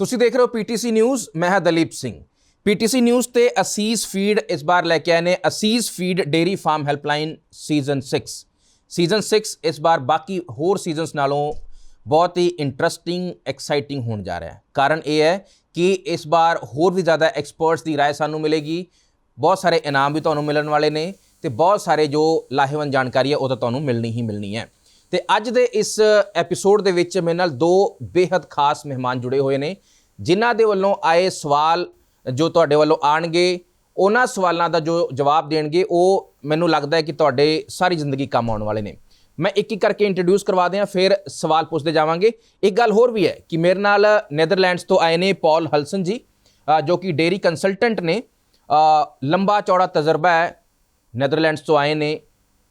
ਤੁਸੀਂ ਦੇਖ ਰਹੇ ਹੋ ਪੀਟੀਸੀ ਨਿਊਜ਼ ਮੈਂ ਹਾਂ ਦਲੀਪ ਸਿੰਘ ਪੀਟੀਸੀ ਨਿਊਜ਼ ਤੇ ਅਸੀਸ ਫੀਡ ਇਸ ਵਾਰ ਲੈ ਕੇ ਆਏ ਨੇ Asees feed dairy farm helpline season 6 season 6 ਇਸ ਵਾਰ ਬਾਕੀ ਹੋਰ ਸੀਜ਼ਨਸ ਨਾਲੋਂ ਬਹੁਤ ਹੀ ਇੰਟਰਸਟਿੰਗ ਐਕਸਾਈਟਿੰਗ ਹੋਣ ਜਾ ਰਿਹਾ ਹੈ ਕਾਰਨ ਇਹ ਹੈ ਕਿ ਇਸ ਵਾਰ ਹੋਰ ਵੀ ਜ਼ਿਆਦਾ ਐਕਸਪਰਟਸ ਦੀ رائے ਸਾਨੂੰ ਮਿਲੇਗੀ ਬਹੁਤ ਸਾਰੇ ਇਨਾਮ ਵੀ ਤੁਹਾਨੂੰ ਮਿਲਣ ਵਾਲੇ ਨੇ ਤੇ ਬਹੁਤ ਸਾਰੇ ਜੋ ਲਾਹੇਵੰਦ ਜਾਣਕਾਰੀ ਹੈ ਉਹ ਤਾਂ ਤੁਹਾਨੂੰ ਮਿਲਣੀ ਹੀ ਮਿਲਣੀ ਹੈ ਤੇ ਅੱਜ ਦੇ ਇਸ ਐਪੀਸੋਡ ਦੇ ਵਿੱਚ ਮੇਰੇ ਨਾਲ ਦੋ ਬੇहद ਖਾਸ ਮਹਿਮਾਨ ਜੁੜੇ ਹੋਏ ਨੇ, ਜਿਨ੍ਹਾਂ ਦੇ ਵੱਲੋਂ ਆਏ ਸਵਾਲ ਜੋ ਤੁਹਾਡੇ ਵੱਲੋਂ ਆਣਗੇ, ਉਹਨਾਂ ਸਵਾਲਾਂ ਦਾ ਜੋ ਜਵਾਬ ਦੇਣਗੇ, ਉਹ ਮੈਨੂੰ ਲੱਗਦਾ ਹੈ ਕਿ ਤੁਹਾਡੇ ਸਾਰੀ ਜ਼ਿੰਦਗੀ ਕੰਮ ਆਉਣ ਵਾਲੇ ਨੇ। ਮੈਂ ਇੱਕ ਇੱਕ ਕਰਕੇ ਇੰਟਰੋਡਿਊਸ ਕਰਵਾ ਦਿਆਂ, ਫਿਰ ਸਵਾਲ ਪੁੱਛਦੇ ਜਾਵਾਂਗੇ। ਇੱਕ ਗੱਲ ਹੋਰ ਵੀ ਹੈ ਕਿ ਮੇਰੇ ਨਾਲ ਨੈਦਰਲੈਂਡਸ ਤੋਂ ਆਏ ਨੇ ਪੌਲ ਹਲਸਨ ਜੀ ਜੋ ਕਿ ਡੇਰੀ ਕੰਸਲਟੈਂਟ ਨੇ। ਲੰਬਾ ਚੌੜਾ ਤਜਰਬਾ ਹੈ ਨੈਦਰਲੈਂਡਸ ਤੋਂ ਆਏ ਨੇ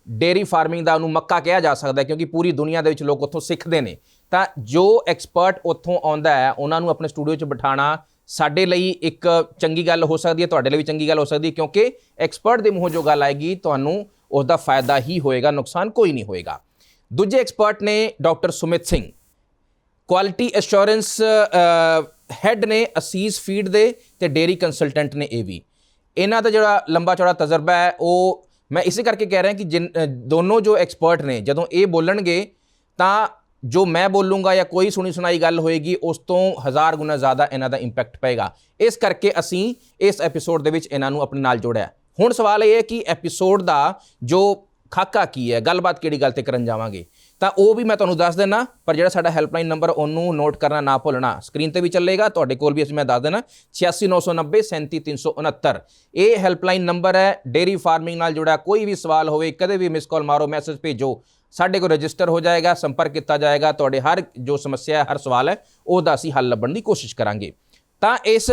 ਡੇਰੀ ਫਾਰਮਿੰਗ ਦਾ ਉਹਨੂੰ ਮੱਕਾ ਕਿਹਾ ਜਾ ਸਕਦਾ ਕਿਉਂਕਿ ਪੂਰੀ ਦੁਨੀਆ ਦੇ ਵਿੱਚ ਲੋਕ ਉੱਥੋਂ ਸਿੱਖਦੇ ਨੇ। ਤਾਂ ਜੋ ਐਕਸਪਰਟ ਉੱਥੋਂ ਆਉਂਦਾ ਹੈ, ਉਹਨਾਂ ਨੂੰ ਆਪਣੇ ਸਟੂਡੀਓ 'ਚ ਬਿਠਾਣਾ ਸਾਡੇ ਲਈ ਇੱਕ ਚੰਗੀ ਗੱਲ ਹੋ ਸਕਦੀ ਹੈ, ਤੁਹਾਡੇ ਲਈ ਵੀ ਚੰਗੀ ਗੱਲ ਹੋ ਸਕਦੀ ਹੈ, ਕਿਉਂਕਿ ਐਕਸਪਰਟ ਦੇ ਮੂੰਹੋਂ ਜੋ ਗੱਲ ਆਏਗੀ, ਤੁਹਾਨੂੰ ਉਸ ਦਾ ਫਾਇਦਾ ਹੀ ਹੋਏਗਾ, ਨੁਕਸਾਨ ਕੋਈ ਨਹੀਂ ਹੋਏਗਾ। ਦੂਜੇ ਐਕਸਪਰਟ ਨੇ doctor Sumit Singh. Quality assurance head ਨੇ ਅਸੀਸ ਫੀਡ ਦੇ ਤੇ ਡੇਰੀ ਕੰਸਲਟੈਂਟ ਨੇ ਇਹ ਵੀ। ਇਹਨਾਂ ਦਾ ਜਿਹੜਾ ਲੰਬਾ ਚੌੜਾ ਤਜਰਬਾ ਹੈ, ਉਹ ਮੈਂ ਇਸੇ ਕਰਕੇ ਕਹਿ ਰਿਹਾ ਕਿ ਜਿਨ- ਦੋਨੋਂ ਜੋ ਐਕਸਪਰਟ ਨੇ, ਜਦੋਂ ਇਹ ਬੋਲਣਗੇ, ਤਾਂ ਜੋ ਮੈਂ ਬੋਲੂੰਗਾ ਜਾਂ ਕੋਈ ਸੁਣੀ ਸੁਣਾਈ ਗੱਲ ਹੋਏਗੀ, ਉਸ ਤੋਂ ਹਜ਼ਾਰ ਗੁਣਾ ਜ਼ਿਆਦਾ ਇਹਨਾਂ ਦਾ ਇੰਪੈਕਟ ਪਏਗਾ। ਇਸ ਕਰਕੇ ਅਸੀਂ ਇਸ ਐਪੀਸੋਡ ਦੇ ਵਿੱਚ ਇਹਨਾਂ ਨੂੰ ਆਪਣੇ ਨਾਲ ਜੋੜਿਆ। ਹੁਣ ਸਵਾਲ ਇਹ ਹੈ ਕਿ ਐਪੀਸੋਡ ਦਾ ਜੋ ਖਾਕਾ ਕੀ ਹੈ, ਗੱਲਬਾਤ ਕਿਹੜੀ ਗੱਲ ਤੇ ਕਰਨ ਜਾਵਾਂਗੇ? ਤਾਂ ਉਹ ਵੀ ਮੈਂ ਤੁਹਾਨੂੰ ਦੱਸ ਦੇਣਾ ਪਰ ਜਿਹੜਾ ਸਾਡਾ ਹੈਲਪਲਾਈਨ ਨੰਬਰ ਉਹਨੂੰ ਨੋਟ ਕਰਨਾ ਨਾ ਭੁੱਲਣਾ। ਸਕਰੀਨ ਤੇ ਵੀ ਚੱਲੇਗਾ, ਤੁਹਾਡੇ ਕੋਲ ਵੀ ਅਸੀਂ ਮੈਂ ਦੱਸ ਦੇਣਾ 86990 37369 ਇਹ ਹੈਲਪਲਾਈਨ ਨੰਬਰ ਹੈ ਡੇਰੀ ਫਾਰਮਿੰਗ ਨਾਲ ਜੁੜਿਆ, ਕੋਈ ਵੀ ਸਵਾਲ ਹੋਵੇ, ਕਦੇ ਵੀ ਮਿਸ ਕਾਲ ਮਾਰੋ ਮੈਸੇਜ ਭੇਜੋ, ਸਾਡੇ ਕੋਲ ਰਜਿਸਟਰ ਹੋ ਜਾਏਗਾ, ਸੰਪਰਕ ਕੀਤਾ ਜਾਏਗਾ, ਤੁਹਾਡੇ ਹਰ ਜੋ ਸਮੱਸਿਆ ਹੈ, ਹਰ ਸਵਾਲ ਹੈ, ਉਹਦਾ ਅਸੀਂ ਹੱਲ ਲੱਭਣ ਦੀ ਕੋਸ਼ਿਸ਼ ਕਰਾਂਗੇ। ਤਾਂ ਇਸ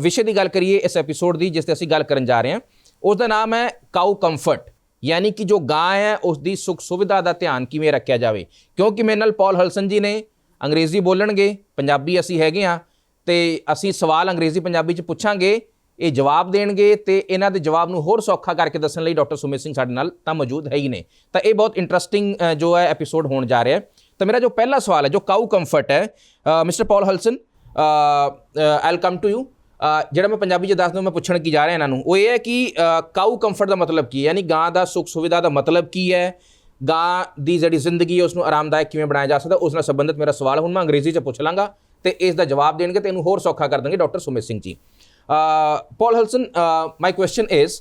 ਵਿਸ਼ੇ ਦੀ ਗੱਲ ਕਰੀਏ ਇਸ ਐਪੀਸੋਡ ਦੀ, ਜਿਸ ਤੇ ਅਸੀਂ ਗੱਲ ਕਰਨ ਜਾ ਰਹੇ ਹਾਂ ਉਸ ਦਾ ਨਾਮ ਹੈ ਕਾਊ ਕੰਫਰਟ ਯਾਨੀ ਕਿ ਜੋ ਗਾਂ ਹੈ ਉਸ ਦੀ ਸੁੱਖ ਸੁਵਿਧਾ ਦਾ ਧਿਆਨ ਕਿਵੇਂ ਰੱਖਿਆ ਜਾਵੇ? ਕਿਉਂਕਿ ਮੇਰੇ ਨਾਲ ਪੌਲ ਹਲਸਨ ਜੀ ਨੇ ਅੰਗਰੇਜ਼ੀ ਬੋਲਣਗੇ, ਪੰਜਾਬੀ ਅਸੀਂ ਹੈਗੇ ਆ ਤੇ ਅਸੀਂ ਸਵਾਲ ਅੰਗਰੇਜ਼ੀ ਪੰਜਾਬੀ ਚ ਪੁੱਛਾਂਗੇ, ਇਹ ਜਵਾਬ ਦੇਣਗੇ ਤੇ ਇਹਨਾਂ ਦੇ ਜਵਾਬ ਨੂੰ ਹੋਰ ਸੌਖਾ ਕਰਕੇ ਦੱਸਣ ਲਈ ਡਾਕਟਰ ਸੁਮਿਤ ਸਿੰਘ ਸਾਡੇ ਨਾਲ ਤਾਂ ਮੌਜੂਦ ਹੈ ਹੀ ਨੇ। ਤਾਂ ਇਹ ਬਹੁਤ ਇੰਟਰਸਟਿੰਗ ਜੋ ਹੈ ਐਪੀਸੋਡ ਹੋਣ ਜਾ ਰਿਹਾ ਹੈ। ਤਾਂ ਮੇਰਾ ਜੋ ਪਹਿਲਾ ਸਵਾਲ ਹੈ, ਜੋ ਕਾਊ ਕੰਫਰਟ ਹੈ mister Paul Hulsen I'll come to you ਜਿਹੜਾ ਮੈਂ ਪੰਜਾਬੀ ਚ ਦੱਸ ਦੂੰ, ਮੈਂ ਪੁੱਛਣ ਕੀ ਜਾ ਰਿਹਾ ਇਹਨਾਂ ਨੂੰ। ਉਹ ਇਹ ਹੈ ਕਿ ਕਾਊ ਕੰਫਰਟ ਦਾ ਮਤਲਬ ਕੀ ਹੈ? ਯਾਨੀ ਗਾਂ ਦਾ ਸੁੱਖ ਸੁਵਿਧਾ ਦਾ ਮਤਲਬ ਕੀ ਹੈ? ਗਾਂ ਦੀ ਜਿਹੜੀ ਜ਼ਿੰਦਗੀ ਹੈ ਉਸ ਨੂੰ ਆਰਾਮਦਾਇਕ ਕਿਵੇਂ ਬਣਾਇਆ ਜਾ ਸਕਦਾ ਉਸ ਨਾਲ ਸੰਬੰਧਿਤ ਮੇਰਾ ਸਵਾਲ ਹੁਣ ਮੈਂ ਅੰਗਰੇਜ਼ੀ ਚ ਪੁੱਛ ਲਾਂਗਾ ਤੇ ਇਸ ਦਾ ਜਵਾਬ ਦੇਣਗੇ ਤੇ ਇਹਨੂੰ ਹੋਰ ਸੌਖਾ ਕਰ ਦਾਂਗੇ doctor Sumit Singh ji. Paul Hulsen my question is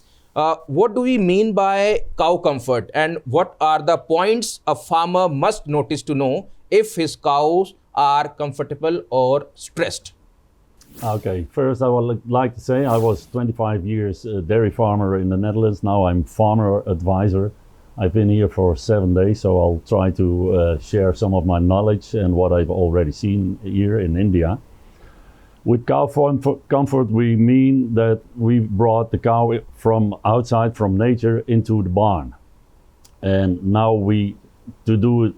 what do we mean by cow comfort and what are the points a farmer must notice to know if his cows are comfortable or stressed? Okay, first I would like to say I was 25 years a dairy farmer in the Netherlands. Now I'm farmer advisor. I've been here for seven days, so I'll try to uh, share some of my knowledge and what I've already seen here in India. With cow comfort, comfort, we mean that we brought the cow from outside, from nature, into the barn. And now we, to do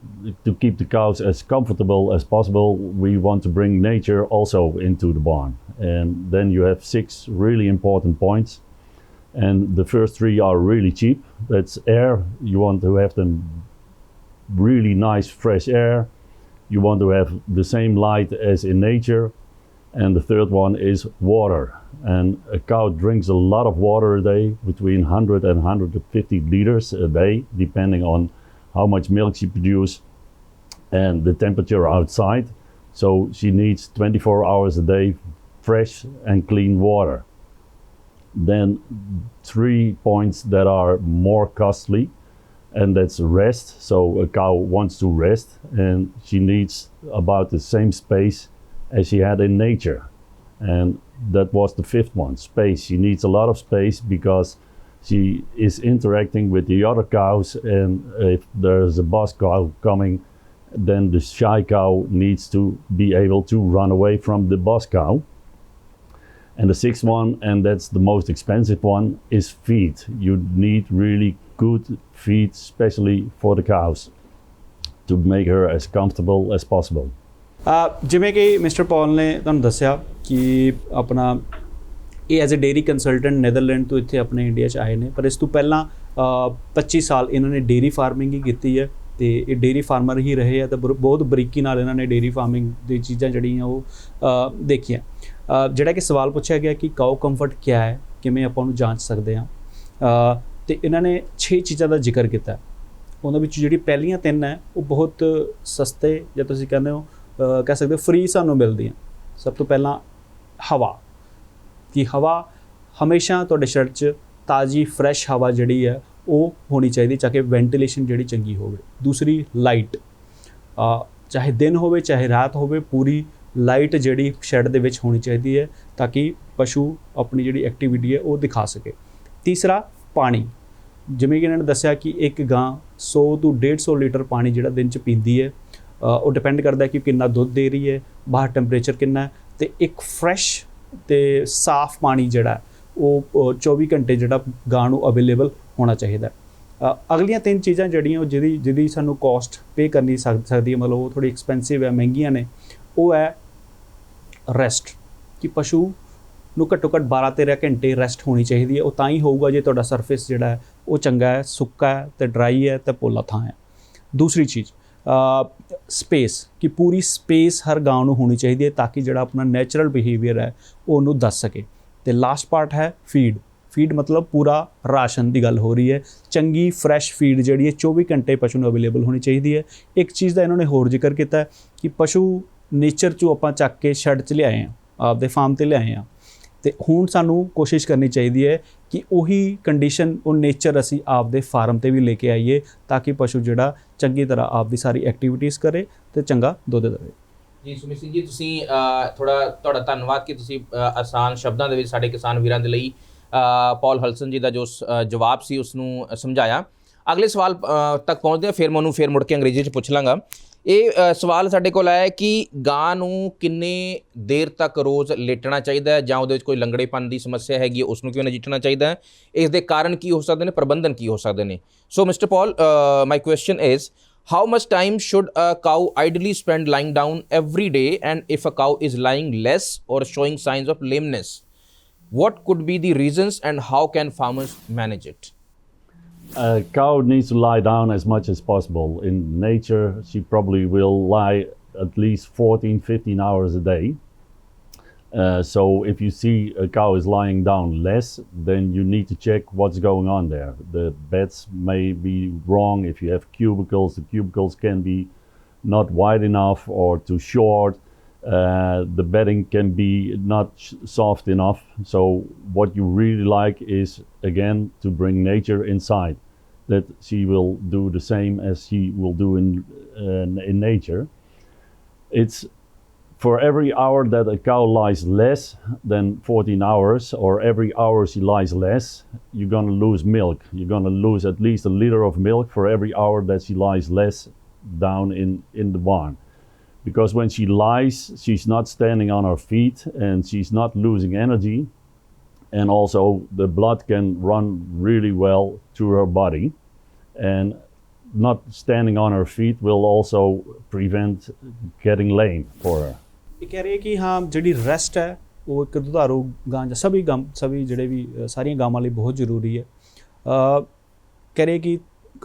to keep the cows as comfortable as possible, we want to bring nature also into the barn. And then you have six really important points. And the first three are really cheap. That's air. You want to have them really nice, fresh air. You want to have the same light as in nature. And the third one is water. And a cow drinks a lot of water a day, between 100 and 150 liters a day, depending on how much milk she produces and the temperature outside. So she needs 24 hours a day fresh and clean water. Then three points that are more costly, and that's rest. So a cow wants to rest, and she needs about the same space as she had in nature. And that was the fifth one space. She needs a lot of space because she is interacting with the other cows, and if there's a boss cow coming, then the shy cow needs to be able to run away from the boss cow. And the sixth one, and that's the most expensive one, is feed. You need really good feed, especially for the cows, to make her as comfortable as possible. ਆ ਜਿਵੇਂ ਕਿ mister ਪੌਲ ਨੇ ਤੁਹਾਨੂੰ ਦੱਸਿਆ ਕਿ ਆਪਣਾ ਇਹ as a dairy consultant Netherland ਤੋਂ ਇੱਥੇ ਆਪਣੇ ਇੰਡੀਆ 'ਚ ਆਏ ਨੇ। ਪਰ ਇਸ ਤੋਂ ਪਹਿਲਾਂ ਅ, 25 ਸਾਲ ਇਹਨਾਂ ਨੇ ਡੇਰੀ ਫਾਰਮਿੰਗ ਹੀ ਕੀਤੀ ਹੈ ਤੇ ਇਹ ਡੇਰੀ ਫਾਰਮਰ ਹੀ ਰਹੇ ਆ ਤਾਂ ਬਹੁਤ ਬਰੀਕੀ ਨਾਲ ਇਹਨਾਂ ਨੇ ਡੇਰੀ ਫਾਰਮਿੰਗ ਦੀ ਚੀਜ਼ਾਂ ਜਿਹੜੀਆਂ ਉਹ ਦੇਖੀਆਂ। ਜਿਹੜਾ ਕਿ ਸਵਾਲ ਪੁੱਛਿਆ ਗਿਆ ਕਿ ਕਾਉ ਕੰਫਰਟ ਕਿਆ ਹੈ ਕਿਵੇਂ ਆਪਾਂ ਉਹਨੂੰ ਜਾਂਚ ਸਕਦੇ ਹਾਂ। ਅ, ਤੇ ਇਹਨਾਂ ਨੇ 6 ਚੀਜ਼ਾਂ ਦਾ ਜ਼ਿਕਰ ਕੀਤਾ। ਉਹਨਾਂ ਵਿੱਚ ਜਿਹੜੀ ਪਹਿਲੀਆਂ ਤਿੰਨ ਹੈ ਉਹ ਬਹੁਤ ਸਸਤੇ ਜਾਂ ਤੁਸੀਂ ਕਹਿੰਦੇ ਹੋ ਕਹਿ ਸਕਦੇ ਹੋ ਫ੍ਰੀ ਸਾਨੂੰ ਮਿਲਦੀਆਂ। ਸਭ ਤੋਂ ਪਹਿਲਾਂ ਹਵਾ। ਕਿ ਹਵਾ ਹਮੇਸ਼ਾ ਤੁਹਾਡੇ ਸ਼ਰਟ 'ਚ ਤਾਜ਼ੀ ਫਰੈਸ਼ ਹਵਾ ਜਿਹੜੀ ਹੈ, ਉਹ ਹੋਣੀ ਚਾਹੀਦੀ ਤਾਂ ਕਿ ਵੈਂਟੀਲੇਸ਼ਨ ਜਿਹੜੀ ਚੰਗੀ ਹੋਵੇ। ਦੂਸਰੀ ਲਾਈਟ ਚਾਹੇ ਦਿਨ ਹੋਵੇ, ਚਾਹੇ ਰਾਤ ਹੋਵੇ, ਪੂਰੀ ਲਾਈਟ ਜਿਹੜੀ ਸ਼ੈੱਡ ਦੇ ਵਿੱਚ ਹੋਣੀ ਚਾਹੀਦੀ ਹੈ, ਤਾਂ ਕਿ ਪਸ਼ੂ ਆਪਣੀ ਜਿਹੜੀ ਐਕਟੀਵਿਟੀ ਹੈ, ਉਹ ਦਿਖਾ ਸਕੇ। ਤੀਸਰਾ, ਪਾਣੀ। ਜਿਵੇਂ ਕਿ ਇਹਨਾਂ ਨੇ ਦੱਸਿਆ ਕਿ ਇੱਕ ਗਾਂ 100 ਤੋਂ 150 ਲੀਟਰ ਪਾਣੀ ਜਿਹੜਾ ਦਿਨ ਚ ਪੀਂਦੀ ਹੈ ਉਹ ਡਿਪੈਂਡ ਕਰਦਾ ਹੈ ਕਿ ਕਿੰਨਾ ਦੁੱਧ ਦੇ ਰਹੀ ਹੈ, ਬਾਹਰ ਟੈਂਪਰੇਚਰ ਕਿੰਨਾ ਹੈ, ਤੇ ਇੱਕ ਫਰੈਸ਼ ਤੇ ਸਾਫ਼ ਪਾਣੀ ਜਿਹੜਾ ਉਹ ਅ, 24 ਘੰਟੇ ਜਿਹੜਾ ਗਾਂ ਨੂੰ ਅਵੇਲੇਬਲ ਹੋਣਾ ਚਾਹੀਦਾ ਅਗਲੀਆਂ ਤਿੰਨ ਚੀਜ਼ਾਂ ਜਿਹੜੀਆਂ ਉਹ ਜਿਹਦੀ ਜਿਹਦੀ ਸਾਨੂੰ ਕਾਸਟ ਪੇ ਕਰਨੀ ਸਕਦੀ ਹੈ ਮਤਲਬ ਉਹ ਥੋੜੀ ਐਕਸਪੈਂਸਿਵ ਹੈ ਮਹਿੰਗੀਆਂ ਨੇ ਉਹ ਹੈ ਰੈਸਟ ਕਿ ਪਸ਼ੂ ਨੂੰ ਘੱਟੋ ਘੱਟ 12 13 ਘੰਟੇ ਰੈਸਟ ਹੋਣੀ ਚਾਹੀਦੀ ਹੈ ਉਹ ਤਾਂ ਹੀ ਹੋਊਗਾ ਜੇ ਤੁਹਾਡਾ ਸਰਫੇਸ ਜਿਹੜਾ ਹੈ ਉਹ ਚੰਗਾ ਹੈ ਸੁੱਕਾ ਹੈ ਤੇ ਡਰਾਈ ਹੈ ਤੇ ਪੋਲਾ ਥਾਂ ਹੈ। ਦੂਸਰੀ ਚੀਜ਼ ਸਪੇਸ ਕਿ ਪੂਰੀ ਸਪੇਸ ਹਰ ਗਾਂ ਨੂੰ ਹੋਣੀ ਚਾਹੀਦੀ ਹੈ ਤਾਂ ਕਿ ਜਿਹੜਾ ਆਪਣਾ ਨੈਚੁਰਲ ਬਿਹੇਵੀਅਰ ਹੈ, ਉਹ ਉਹਨੂੰ ਦੱਸ ਸਕੇ। ਤੇ ਲਾਸਟ ਪਾਰਟ ਹੈ ਫੀਡ ਫੀਡ ਮਤਲਬ ਪੂਰਾ ਰਾਸ਼ਨ ਦੀ ਗੱਲ ਹੋ ਰਹੀ ਹੈ। ਚੰਗੀ ਫਰੈਸ਼ ਫੀਡ ਜਿਹੜੀ ਹੈ 24 ਘੰਟੇ ਪਸ਼ੂ ਨੂੰ ਅਵੇਲੇਬਲ ਹੋਣੀ ਚਾਹੀਦੀ ਹੈ। ਇੱਕ ਚੀਜ਼ ਦਾ ਇਹਨਾਂ ਨੇ ਹੋਰ ਜ਼ਿਕਰ ਕੀਤਾ ਕਿ ਪਸ਼ੂ ਨੇਚਰ ਚੋਂ ਆਪਾਂ ਚੱਕ ਕੇ ਸ਼ੈੱਡ 'ਚ ਲਿਆਏ ਆ ਆਪਦੇ ਫਾਰਮ ਤੇ ਲਿਆਏ ਆ ਤੇ ਹੁਣ ਸਾਨੂੰ ਕੋਸ਼ਿਸ਼ ਕਰਨੀ ਚਾਹੀਦੀ ਹੈ ਕਿ ਉਹੀ ਕੰਡੀਸ਼ਨ ਉਹ ਨੇਚਰ ਅਸੀਂ ਆਪਦੇ ਫਾਰਮ ਤੇ ਵੀ ਲੈ ਕੇ ਆਈਏ ਤਾਂ ਕਿ ਪਸ਼ੂ ਜਿਹੜਾ ਚੰਗੀ ਤਰ੍ਹਾਂ ਆਪ ਆਪਦੀ ਸਾਰੀ ਐਕਟੀਵਿਟੀਜ਼ ਕਰੇ ਤੇ ਚੰਗਾ ਦੁੱਧ ਦੇਵੇ। ਜੀ ਸੁਮਿਤ ਸਿੰਘ ਜੀ ਤੁਸੀਂ ਥੋੜਾ ਤੁਹਾਡਾ ਧੰਨਵਾਦ ਕਿ ਤੁਸੀਂ ਆਸਾਨ ਸ਼ਬਦਾਂ ਦੇ ਵਿੱਚ ਸਾਡੇ ਕਿਸਾਨ ਵੀਰਾਂ ਦੇ ਲਈ ਅ, ਪੌਲ ਹਲਸਨ ਜੀ ਦਾ ਜੋ ਸ- ਜਵਾਬ ਸੀ ਉਸ ਨੂੰ ਸਮਝਾਇਆ। ਅਗਲੇ ਸਵਾਲ ਤੱਕ ਪਹੁੰਚਦੇ ਹਾਂ ਫਿਰ ਮੈਂ ਉਹਨੂੰ ਫਿਰ ਮੁੜ ਕੇ ਅੰਗਰੇਜ਼ੀ 'ਚ ਪੁੱਛ ਲਾਂਗਾ। ਇਹ ਸਵਾਲ ਸਾਡੇ ਕੋਲ ਆਇਆ ਕਿ ਗਾਂ ਨੂੰ ਕਿੰਨੇ ਦੇਰ ਤੱਕ ਰੋਜ਼ ਲੇਟਣਾ ਚਾਹੀਦਾ ਹੈ ਜਾਂ ਉਹਦੇ ਵਿੱਚ ਕੋਈ ਲੰਗੜੇਪਨ ਦੀ ਸਮੱਸਿਆ ਹੈਗੀ ਹੈ, ਉਸ ਨੂੰ ਕਿਉਂ ਨਜਿੱਠਣਾ ਚਾਹੀਦਾ ਹੈ? ਇਸ ਦੇ ਕਾਰਨ ਕੀ ਹੋ ਸਕਦੇ ਨੇ ਪ੍ਰਬੰਧਨ ਕੀ ਹੋ ਸਕਦੇ ਨੇ? So, Mr. Paul, uh, my question is how much time should a cow ideally spend lying down every day? And if a cow is lying less or showing signs of lameness, what could be the reasons and how can farmers manage it? A cow needs to lie down as much as possible. In nature, she probably will lie at least 14, 15 hours a day. Uh, so if you see a cow is lying down less, then you need to check what's going on there. The beds may be wrong. If you have cubicles, the cubicles can be not wide enough or too short. Uh, the bedding can be not soft enough. So what you really like is again to bring nature inside. That she will do the same as she will do in uh, in nature. It's for every hour that a cow lies less than 14 hours, or every hour she lies less, you're gonna lose milk. You're gonna lose at least a liter of milk for every hour that she lies less down in, in the barn. Because when she lies, she's not standing on her feet and she's not losing energy. And also, the blood can run really well through her body. And not standing on her feet will also prevent getting lame for her. ਇਹ ਕਹਿ ਰਹੇ ਕਿ ਹਾਂ ਜਿਹੜੀ rest ਹੈ ਉਹ ਇੱਕ ਦੁਧਾਰੂ ਗਾਂ ਜਾਂ ਸਭੀ ਗਾਂ ਸਭੀ ਜਿਹੜੇ ਵੀ ਸਾਰੀਆਂ ਗਾਵਾਂ ਲਈ ਬਹੁਤ ਜ਼ਰੂਰੀ ਹੈ। ਅ, ਕਹਿ ਰਹੇ ਕਿ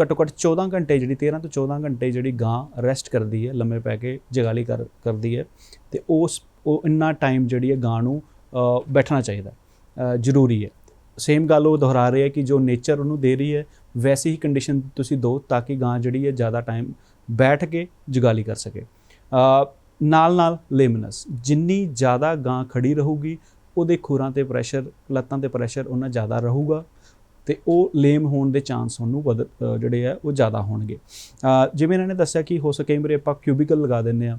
ਘੱਟੋ ਘੱਟ 14 ਘੰਟੇ ਜਿਹੜੀ 13 ਤੋਂ 14 ਘੰਟੇ ਜਿਹੜੀ ਗਾਂ ਰੈਸਟ ਕਰਦੀ ਹੈ ਲੰਮੇ ਪੈ ਕੇ ਜਗਾਲੀ ਕਰ ਕਰਦੀ ਹੈ ਤੇ ਉਸ ਉਹ ਇੰਨਾ ਟਾਈਮ ਜਿਹੜੀ ਹੈ ਗਾਂ ਨੂੰ ਬੈਠਣਾ ਚਾਹੀਦਾ ਜ਼ਰੂਰੀ ਹੈ। ਸੇਮ ਗੱਲ ਉਹ ਦੁਹਰਾ ਰਹੇ ਹੈ ਕਿ ਜੋ ਨੇਚਰ ਉਹਨੂੰ ਦੇ ਰਹੀ ਹੈ ਵੈਸੀ ਹੀ ਕੰਡੀਸ਼ਨ ਤੁਸੀਂ ਦਿਓ ਤਾਂ ਕਿ ਗਾਂ ਜਿਹੜੀ ਹੈ ਜ਼ਿਆਦਾ ਟਾਈਮ ਬੈਠ ਕੇ ਜਗਾਲੀ ਕਰ ਸਕੇ। ਨਾਲ ਨਾਲ ਲੇਮਨਸ ਜਿੰਨੀ ਜ਼ਿਆਦਾ ਗਾਂ ਖੜੀ ਰਹੂਗੀ, ਉਹਦੇ ਖੁਰਾਂ ਤੇ ਪ੍ਰੈਸ਼ਰ ਲੱਤਾਂ ਤੇ ਪ੍ਰੈਸ਼ਰ ਉਹਨਾਂ ਜ਼ਿਆਦਾ ਰਹੂਗਾ ਤੇ ਉਹ ਲੇਮ ਹੋਣ ਦੇ ਚਾਂਸ ਉਹਨੂੰ ਵਧ ਜਿਹੜੇ ਆ, ਉਹ ਜ਼ਿਆਦਾ ਹੋਣਗੇ। ਜਿਵੇਂ ਇਹਨਾਂ ਨੇ ਦੱਸਿਆ ਕਿ ਹੋ ਸਕੇ ਮੇਰੇ ਆਪਾਂ ਕਿਊਬਿਕਲ ਲਗਾ ਦਿੰਦੇ ਆ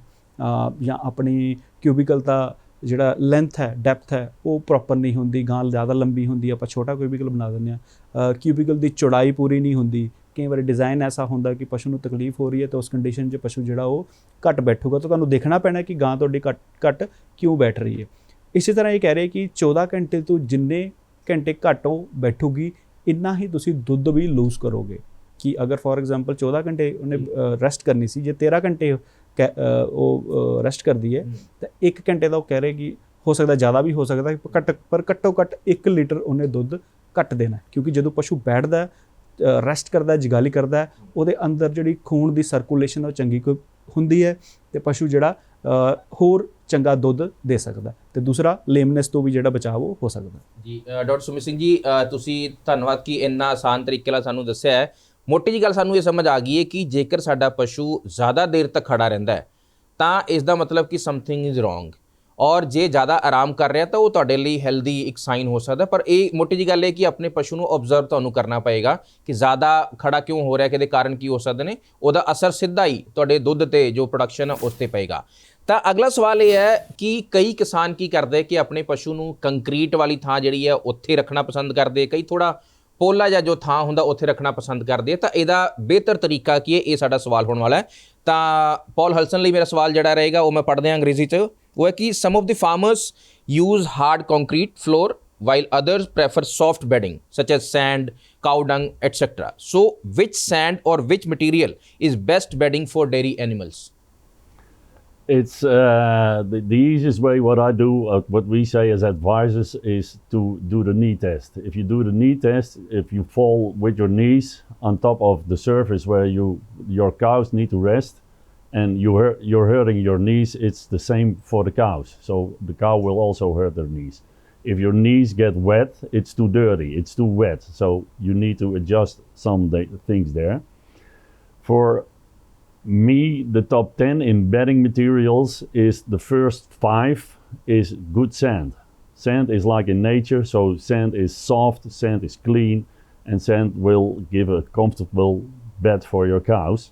ਜਾਂ ਆਪਣੀ ਕਿਊਬਿਕਲ ਦਾ ਜਿਹੜਾ ਲੈਂਥ ਹੈ ਡੈਪਥ ਹੈ, ਉਹ ਪ੍ਰੋਪਰ ਨਹੀਂ ਹੁੰਦੀ, ਗਾਂ ਜ਼ਿਆਦਾ ਲੰਬੀ ਹੁੰਦੀ, ਆਪਾਂ ਛੋਟਾ ਕਿਊਬਿਕਲ ਬਣਾ ਦਿੰਦੇ ਆ ਕਿਊਬਿਕਲ ਦੀ ਚੌੜਾਈ ਪੂਰੀ ਨਹੀਂ ਹੁੰਦੀ ਕਈ ਵਾਰੀ ਡਿਜ਼ਾਈਨ ਐਸਾ ਹੁੰਦਾ ਕਿ ਪਸ਼ੂ ਨੂੰ ਤਕਲੀਫ ਹੋ ਰਹੀ ਹੈ ਤਾਂ ਉਸ ਕੰਡੀਸ਼ਨ 'ਚ ਪਸ਼ੂ ਜਿਹੜਾ ਉਹ ਘੱਟ ਬੈਠੂਗਾ ਤਾਂ ਤੁਹਾਨੂੰ ਦੇਖਣਾ ਪੈਣਾ ਕਿ ਗਾਂ ਤੁਹਾਡੀ ਘੱਟ ਘੱਟ ਕਿਉਂ ਬੈਠ ਰਹੀ ਹੈ। ਇਸੇ ਤਰ੍ਹਾਂ ਇਹ ਕਹਿ ਰਹੇ ਕਿ 14 ਘੰਟੇ ਤੋਂ ਜਿੰਨੇ ਘੰਟੇ ਘੱਟ ਉਹ ਬੈਠੂਗੀ ਇੰਨਾ ਹੀ ਤੁਸੀਂ ਦੁੱਧ ਵੀ ਲੂਜ਼ ਕਰੋਗੇ। ਕਿ ਅਗਰ ਫੋਰ ਐਗਜ਼ਾਮਪਲ 14 ਘੰਟੇ ਉਹਨੇ ਰੈਸਟ ਕਰਨੀ ਸੀ ਜੇ 13 ਘੰਟੇ ਉਹ ਰੈਸਟ ਕਰਦੀ ਹੈ ਤਾਂ 1 ਘੰਟੇ ਦਾ ਉਹ ਕਹਿ ਰਹੇ ਕਿ ਹੋ ਸਕਦਾ ਜ਼ਿਆਦਾ ਵੀ ਹੋ ਸਕਦਾ ਘੱਟ ਪਰ ਘੱਟੋ ਘੱਟ 1 ਲੀਟਰ ਉਹਨੇ ਦੁੱਧ ਘੱਟ ਦੇਣਾ। ਕਿਉਂਕਿ ਜਦੋਂ ਪਸ਼ੂ ਬੈਠਦਾ ਰੈਸਟ ਕਰਦਾ ਜਗਾਲੀ ਕਰਦਾ ਉਹਦੇ ਅੰਦਰ ਜਿਹੜੀ ਖੂਨ ਦੀ ਸਰਕੂਲੇਸ਼ਨ ਉਹ ਚੰਗੀ ਕੋਈ ਹੁੰਦੀ ਹੈ ਤੇ ਪਸ਼ੂ ਜਿਹੜਾ ਹੋਰ ਚੰਗਾ ਦੁੱਧ ਦੇ ਸਕਦਾ ਹੈ। ਤੇ ਦੂਸਰਾ ਲੇਮਨੈਸ ਤੋਂ ਵੀ ਜਿਹੜਾ ਬਚਾਅ ਉਹ ਹੋ ਸਕਦਾ ਜੀ ਡਾਕਟਰ ਸੁਮਿਤ ਸਿੰਘ ਜੀ ਤੁਸੀਂ ਧੰਨਵਾਦ ਕਿ ਇੰਨਾ ਆਸਾਨ ਤਰੀਕੇ ਨਾਲ ਸਾਨੂੰ ਦੱਸਿਆ ਹੈ ਮੋਟੀ ਜੀ ਗੱਲ ਸਾਨੂੰ ਇਹ ਸਮਝ ਆ ਗਈ ਹੈ ਕਿ ਜੇਕਰ ਸਾਡਾ ਪਸ਼ੂ ਜ਼ਿਆਦਾ ਦੇਰ ਤੱਕ ਖੜਾ ਰਹਿੰਦਾ ਹੈ, ਤਾਂ ਇਸ ਦਾ ਮਤਲਬ ਕਿ ਸਮਥਿੰਗ ਇਜ਼ ਰੋਂਗ ਔਰ ਜੇ ਜ਼ਿਆਦਾ ਆਰਾਮ ਕਰ ਰਿਹਾ ਤਾਂ ਉਹ ਤੁਹਾਡੇ ਲਈ ਹੈਲਦੀ ਇੱਕ ਸਾਈਨ ਹੋ ਸਕਦਾ। ਪਰ ਇਹ ਮੋਟੀ ਜੀ ਗੱਲ ਹੈ ਕਿ ਆਪਣੇ ਪਸ਼ੂ ਨੂੰ ਆਬਜ਼ਰਵ ਤੁਹਾਨੂੰ ਕਰਨਾ ਪਏਗਾ ਕਿ ਜ਼ਿਆਦਾ ਖੜਾ ਕਿਉਂ ਹੋ ਰਿਹਾ, ਕਿਹਦੇ ਕਾਰਨ ਕੀ ਹੋ ਸਕਦੇ ਨੇ, ਉਹਦਾ ਅਸਰ ਸਿੱਧਾ ਹੀ ਤੁਹਾਡੇ ਦੁੱਧ ਤੇ ਜੋ ਪ੍ਰੋਡਕਸ਼ਨ ਹੈ ਉਸ ਤੇ ਪਏਗਾ। ਤਾਂ ਅਗਲਾ ਸਵਾਲ ਇਹ ਹੈ ਕਿ ਕਈ ਕਿਸਾਨ ਕੀ ਕਰਦੇ ਕਿ ਆਪਣੇ ਪਸ਼ੂ ਨੂੰ ਕੰਕਰੀਟ ਵਾਲੀ ਥਾਂ ਜਿਹੜੀ ਹੈ, ਉੱਥੇ ਰੱਖਣਾ ਪਸੰਦ ਕਰਦੇ। ਕਈ ਥੋੜਾ ਪੋਲਾ ਜਾਂ ਜੋ ਥਾਂ ਹੁੰਦਾ, ਉੱਥੇ ਰੱਖਣਾ ਪਸੰਦ ਕਰਦੇ। ਆ। ਤਾਂ ਇਹਦਾ ਬਿਹਤਰ ਤਰੀਕਾ ਕੀ ਹੈ? ਇਹ ਸਾਡਾ ਸਵਾਲ ਹੋਣ ਵਾਲਾ ਹੈ। ਤਾਂ ਪੌਲ ਹਲਸਨ ਲਈ ਮੇਰਾ ਸਵਾਲ ਜਿਹੜਾ ਰਹੇਗਾ, ਉਹ ਮੈਂ ਪੜ੍ਹਦੇ ਹਾਂ ਅੰਗਰੇਜ਼ੀ 'ਚ। वो है कि some of the farmers use hard while others prefer soft bedding such as sand, cow dung, etc. So, which sand or which material is best bedding for dairy animals? It's uh, the, easiest way. What I do, uh, what we say as advisors, is to do the knee test. If you do the knee test, if you fall with your knees on top of the surface where you your cows need to rest, and you hurt, you're hurting your knees, it's the same for the cows. So the cow will also hurt their knees. If your knees get wet, it's too dirty, it's too wet. So you need to adjust some things there. For me, the top 10 in bedding materials is the first five is good sand. Sand is like in nature, so sand is soft, sand is clean, and sand will give a comfortable bed for your cows.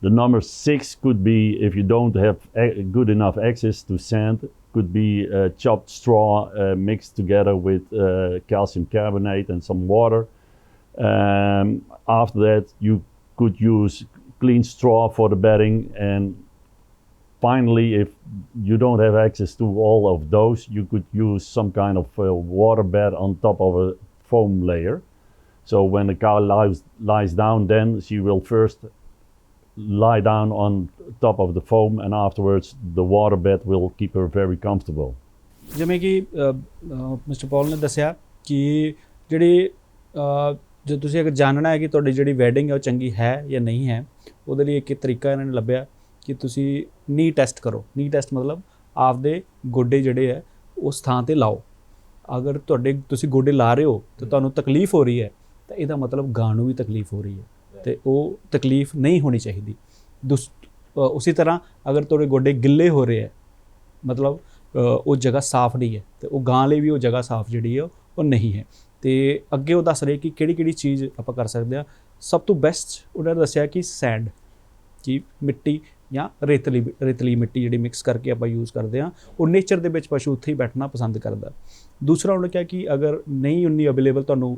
The number six could be if you don't have good enough access to sand, could be uh, chopped straw uh, mixed together with uh, calcium carbonate and some water. Um, after that, you could use clean straw for the bedding. And finally, if you don't have access to all of those, you could use some kind of uh, water bed on top of a foam layer. So when the cow lies, lies down, then she will first lie down on top of the foam, and afterwards the water bed will keep her very comfortable. ਜਿਵੇਂ ਕਿ mister ਪੌਲ ਨੇ ਦੱਸਿਆ ਕਿ ਜਿਹੜੀ ਜੇ ਤੁਸੀਂ ਅਗਰ ਜਾਣਨਾ ਹੈ ਕਿ ਤੁਹਾਡੀ ਜਿਹੜੀ ਵੈਡਿੰਗ ਹੈ ਉਹ ਚੰਗੀ ਹੈ ਜਾਂ ਨਹੀਂ ਹੈ ਉਹਦੇ ਲਈ ਇੱਕ ਤਰੀਕਾ ਇਹਨਾਂ ਨੇ ਲੱਭਿਆ ਕਿ ਤੁਸੀਂ ਨੀ ਟੈਸਟ ਕਰੋ। ਨੀ ਟੈਸਟ ਮਤਲਬ ਆਪਦੇ ਗੋਡੇ ਜਿਹੜੇ ਹੈ ਉਸ ਥਾਂ ਤੇ ਲਾਓ। ਅਗਰ ਤੁਹਾਡੇ ਤੁਸੀਂ ਗੋਡੇ ਲਾ ਰਹੇ ਹੋ ਤੇ ਤੁਹਾਨੂੰ ਤਕਲੀਫ ਹੋ ਰਹੀ ਹੈ ਤਾਂ ਇਹਦਾ ਮਤਲਬ ਗਾਂ ਨੂੰ ਵੀ ਤਕਲੀਫ ਹੋ ਰਹੀ ਹੈ। ਤੇ ਉਹ ਤਕਲੀਫ ਨਹੀਂ ਹੋਣੀ ਚਾਹੀਦੀ। ਦੁਸ ਅ, ਉਸੇ ਤਰ੍ਹਾਂ ਅਗਰ ਤੁਹਾਡੇ ਗੋਡੇ ਗਿੱਲੇ ਹੋ ਰਹੇ ਹੈ ਮਤਲਬ ਉਹ ਜਗ੍ਹਾ ਸਾਫ਼ ਨਹੀਂ ਹੈ ਤੇ ਉਹ ਗਾਂ ਲਈ ਵੀ ਉਹ ਜਗ੍ਹਾ ਸਾਫ਼ ਜਿਹੜੀ ਹੈ ਉਹ ਨਹੀਂ ਹੈ। ਤੇ ਅੱਗੇ ਉਹ ਦੱਸ ਰਹੇ ਕਿ ਕਿਹੜੀ ਕਿਹੜੀ ਚੀਜ਼ ਆਪਾਂ ਕਰ ਸਕਦੇ ਆ ਸਭ ਤੋਂ ਬੈਸਟ ਉਹਨਾਂ ਨੇ ਦੱਸਿਆ ਕਿ ਸੈਂਡ ਕਿ ਮਿੱਟੀ ਜਾਂ ਰੇਤਲੀ ਰੇਤਲੀ ਮਿੱਟੀ ਜਿਹੜੀ ਮਿਕਸ ਕਰਕੇ ਆਪਾਂ ਯੂਜ਼ ਕਰਦੇ ਆ ਉਹ ਨੇਚਰ ਦੇ ਵਿੱਚ ਪਸ਼ੂ ਉੱਥੇ ਹੀ ਬੈਠਣਾ ਪਸੰਦ ਕਰਦਾ। ਦੂਸਰਾ ਉਹਨੇ ਕਿਹਾ ਕਿ ਅਗਰ ਨਹੀਂ ਉਨੀ ਅਵੇਲੇਬਲ ਤੁਹਾਨੂੰ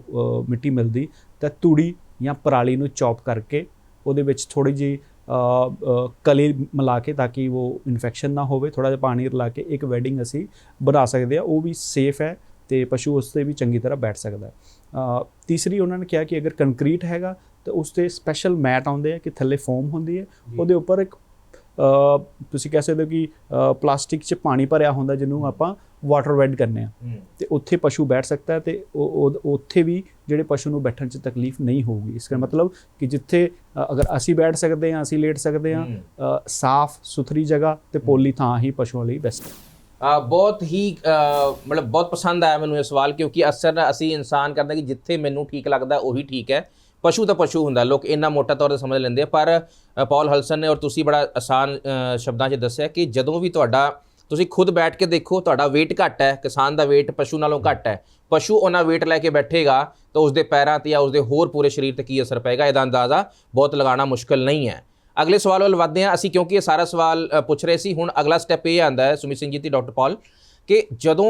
ਮਿੱਟੀ ਮਿਲਦੀ ਤਾਂ ਤੂੜੀ ਜਾਂ ਪਰਾਲੀ ਨੂੰ ਚੌਪ ਕਰਕੇ ਉਹਦੇ ਵਿੱਚ ਥੋੜੀ ਅ, ਕਲੀ ਮਿਲਾ ਕੇ ਤਾਂ ਕਿ ਉਹ ਇਨਫੈਕਸ਼ਨ ਨਾ ਹੋਵੇ ਥੋੜਾ ਜਿਹਾ ਪਾਣੀ ਰਲਾ ਕੇ ਇੱਕ ਵੈਡਿੰਗ ਅਸੀਂ ਬਣਾ ਸਕਦੇ ਆ ਉਹ ਵੀ ਸੇਫ ਹੈ ਤੇ ਪਸ਼ੂ ਉਸ ਤੇ ਵੀ ਚੰਗੀ ਤਰ੍ਹਾਂ ਬੈਠ ਸਕਦਾ ਤੀਸਰੀ ਉਹਨਾਂ ਨੇ ਕਿਹਾ ਕਿ ਅਗਰ ਕੰਕਰੀਟ ਹੈਗਾ ਤਾਂ ਉਸ ਤੇ ਸਪੈਸ਼ਲ ਮੈਟ ਆਉਂਦੇ ਆ ਕਿ ਥੱਲੇ ਫੋਮ ਹੁੰਦੀ ਹੈ ਉਹਦੇ ਉੱਪਰ ਇੱਕ ਤੁਸੀਂ ਕਹਿ ਸਕਦੇ ਹੋ ਕਿ ਪਲਾਸਟਿਕ 'ਚ ਪਾਣੀ ਭਰਿਆ ਹੁੰਦਾ ਜਿਹਨੂੰ ਆਪਾਂ ਵਾਟਰ ਵੈਡ ਕਰਨੇ ਆ ਤੇ ਉੱਥੇ ਪਸ਼ੂ ਬੈਠ ਸਕਦਾ ਹੈ ਤੇ ਉੱਥੇ ਵੀ ਜਿਹੜੇ ਪਸ਼ੂ ਨੂੰ ਬੈਠਣ 'ਚ ਤਕਲੀਫ ਨਹੀਂ ਹੋਊਗੀ। ਇਸ ਦਾ ਮਤਲਬ ਕਿ ਜਿੱਥੇ ਅਗਰ ਅਸੀਂ ਬੈਠ ਸਕਦੇ ਹਾਂ ਅਸੀਂ ਲੇਟ ਸਕਦੇ ਹਾਂ ਸਾਫ਼ ਸੁਥਰੀ ਜਗ੍ਹਾ ਤੇ ਪੋਲੀ ਥਾਂ ਹੀ ਪਸ਼ੂਆਂ ਲਈ ਬੈਸਟ ਹੈ। ਬਹੁਤ ਹੀ ਮਤਲਬ ਬਹੁਤ ਪਸੰਦ ਆਇਆ ਮੈਨੂੰ ਇਹ ਸਵਾਲ ਕਿਉਂਕਿ ਅਕਸਰ ਅਸੀਂ ਇਨਸਾਨ ਕਰਦੇ ਕਿ ਜਿੱਥੇ ਮੈਨੂੰ ਠੀਕ ਲੱਗਦਾ ਉਹੀ ਠੀਕ ਹੈ। ਪਸ਼ੂ ਤਾਂ ਪਸ਼ੂ ਹੁੰਦਾ ਲੋਕ ਇੰਨਾ ਮੋਟਾ ਤੌਰ ਤੇ ਸਮਝ ਲੈਂਦੇ ਆ ਪਰ ਅ, ਪੌਲ ਹਲਸਨ ਨੇ ਔਰ ਤੁਸੀਂ ਬੜਾ ਆਸਾਨ ਸ਼ਬਦਾਂ 'ਚ ਦੱਸਿਆ ਕਿ ਜਦੋਂ ਵੀ ਤੁਹਾਡਾ ਤੁਸੀਂ ਖੁਦ ਬੈਠ ਕੇ ਦੇਖੋ ਤੁਹਾਡਾ weight ਘੱਟ ਹੈ ਕਿਸਾਨ ਦਾ weight ਪਸ਼ੂ ਨਾਲੋਂ ਘੱਟ ਹੈ ਪਸ਼ੂ ਉਹਨਾਂ weight ਲੈ ਕੇ ਬੈਠੇਗਾ ਤਾਂ ਉਸਦੇ ਪੈਰਾਂ ਤੇ ਜਾਂ ਉਸਦੇ ਹੋਰ ਪੂਰੇ ਸਰੀਰ ਤੇ ਕੀ ਅਸਰ ਪਏਗਾ ਇਹਦਾ ਅੰਦਾਜ਼ਾ ਬਹੁਤ ਲਗਾਉਣਾ ਮੁਸ਼ਕਲ ਨਹੀਂ ਹੈ। ਅਗਲੇ ਸਵਾਲ ਵੱਲ ਵਧਦੇ ਹਾਂ ਅਸੀਂ ਕਿਉਂਕਿ ਇਹ ਸਾਰਾ ਸਵਾਲ ਪੁੱਛ ਰਹੇ ਸੀ ਹੁਣ ਅਗਲਾ ਸਟੈਪ ਇਹ ਆਂਦਾ ਹੈ ਸੁਮਿਤ ਸਿੰਘ ਜੀ ਤੇ ਡਾਕਟਰ ਪਾਲ ਕਿ ਜਦੋਂ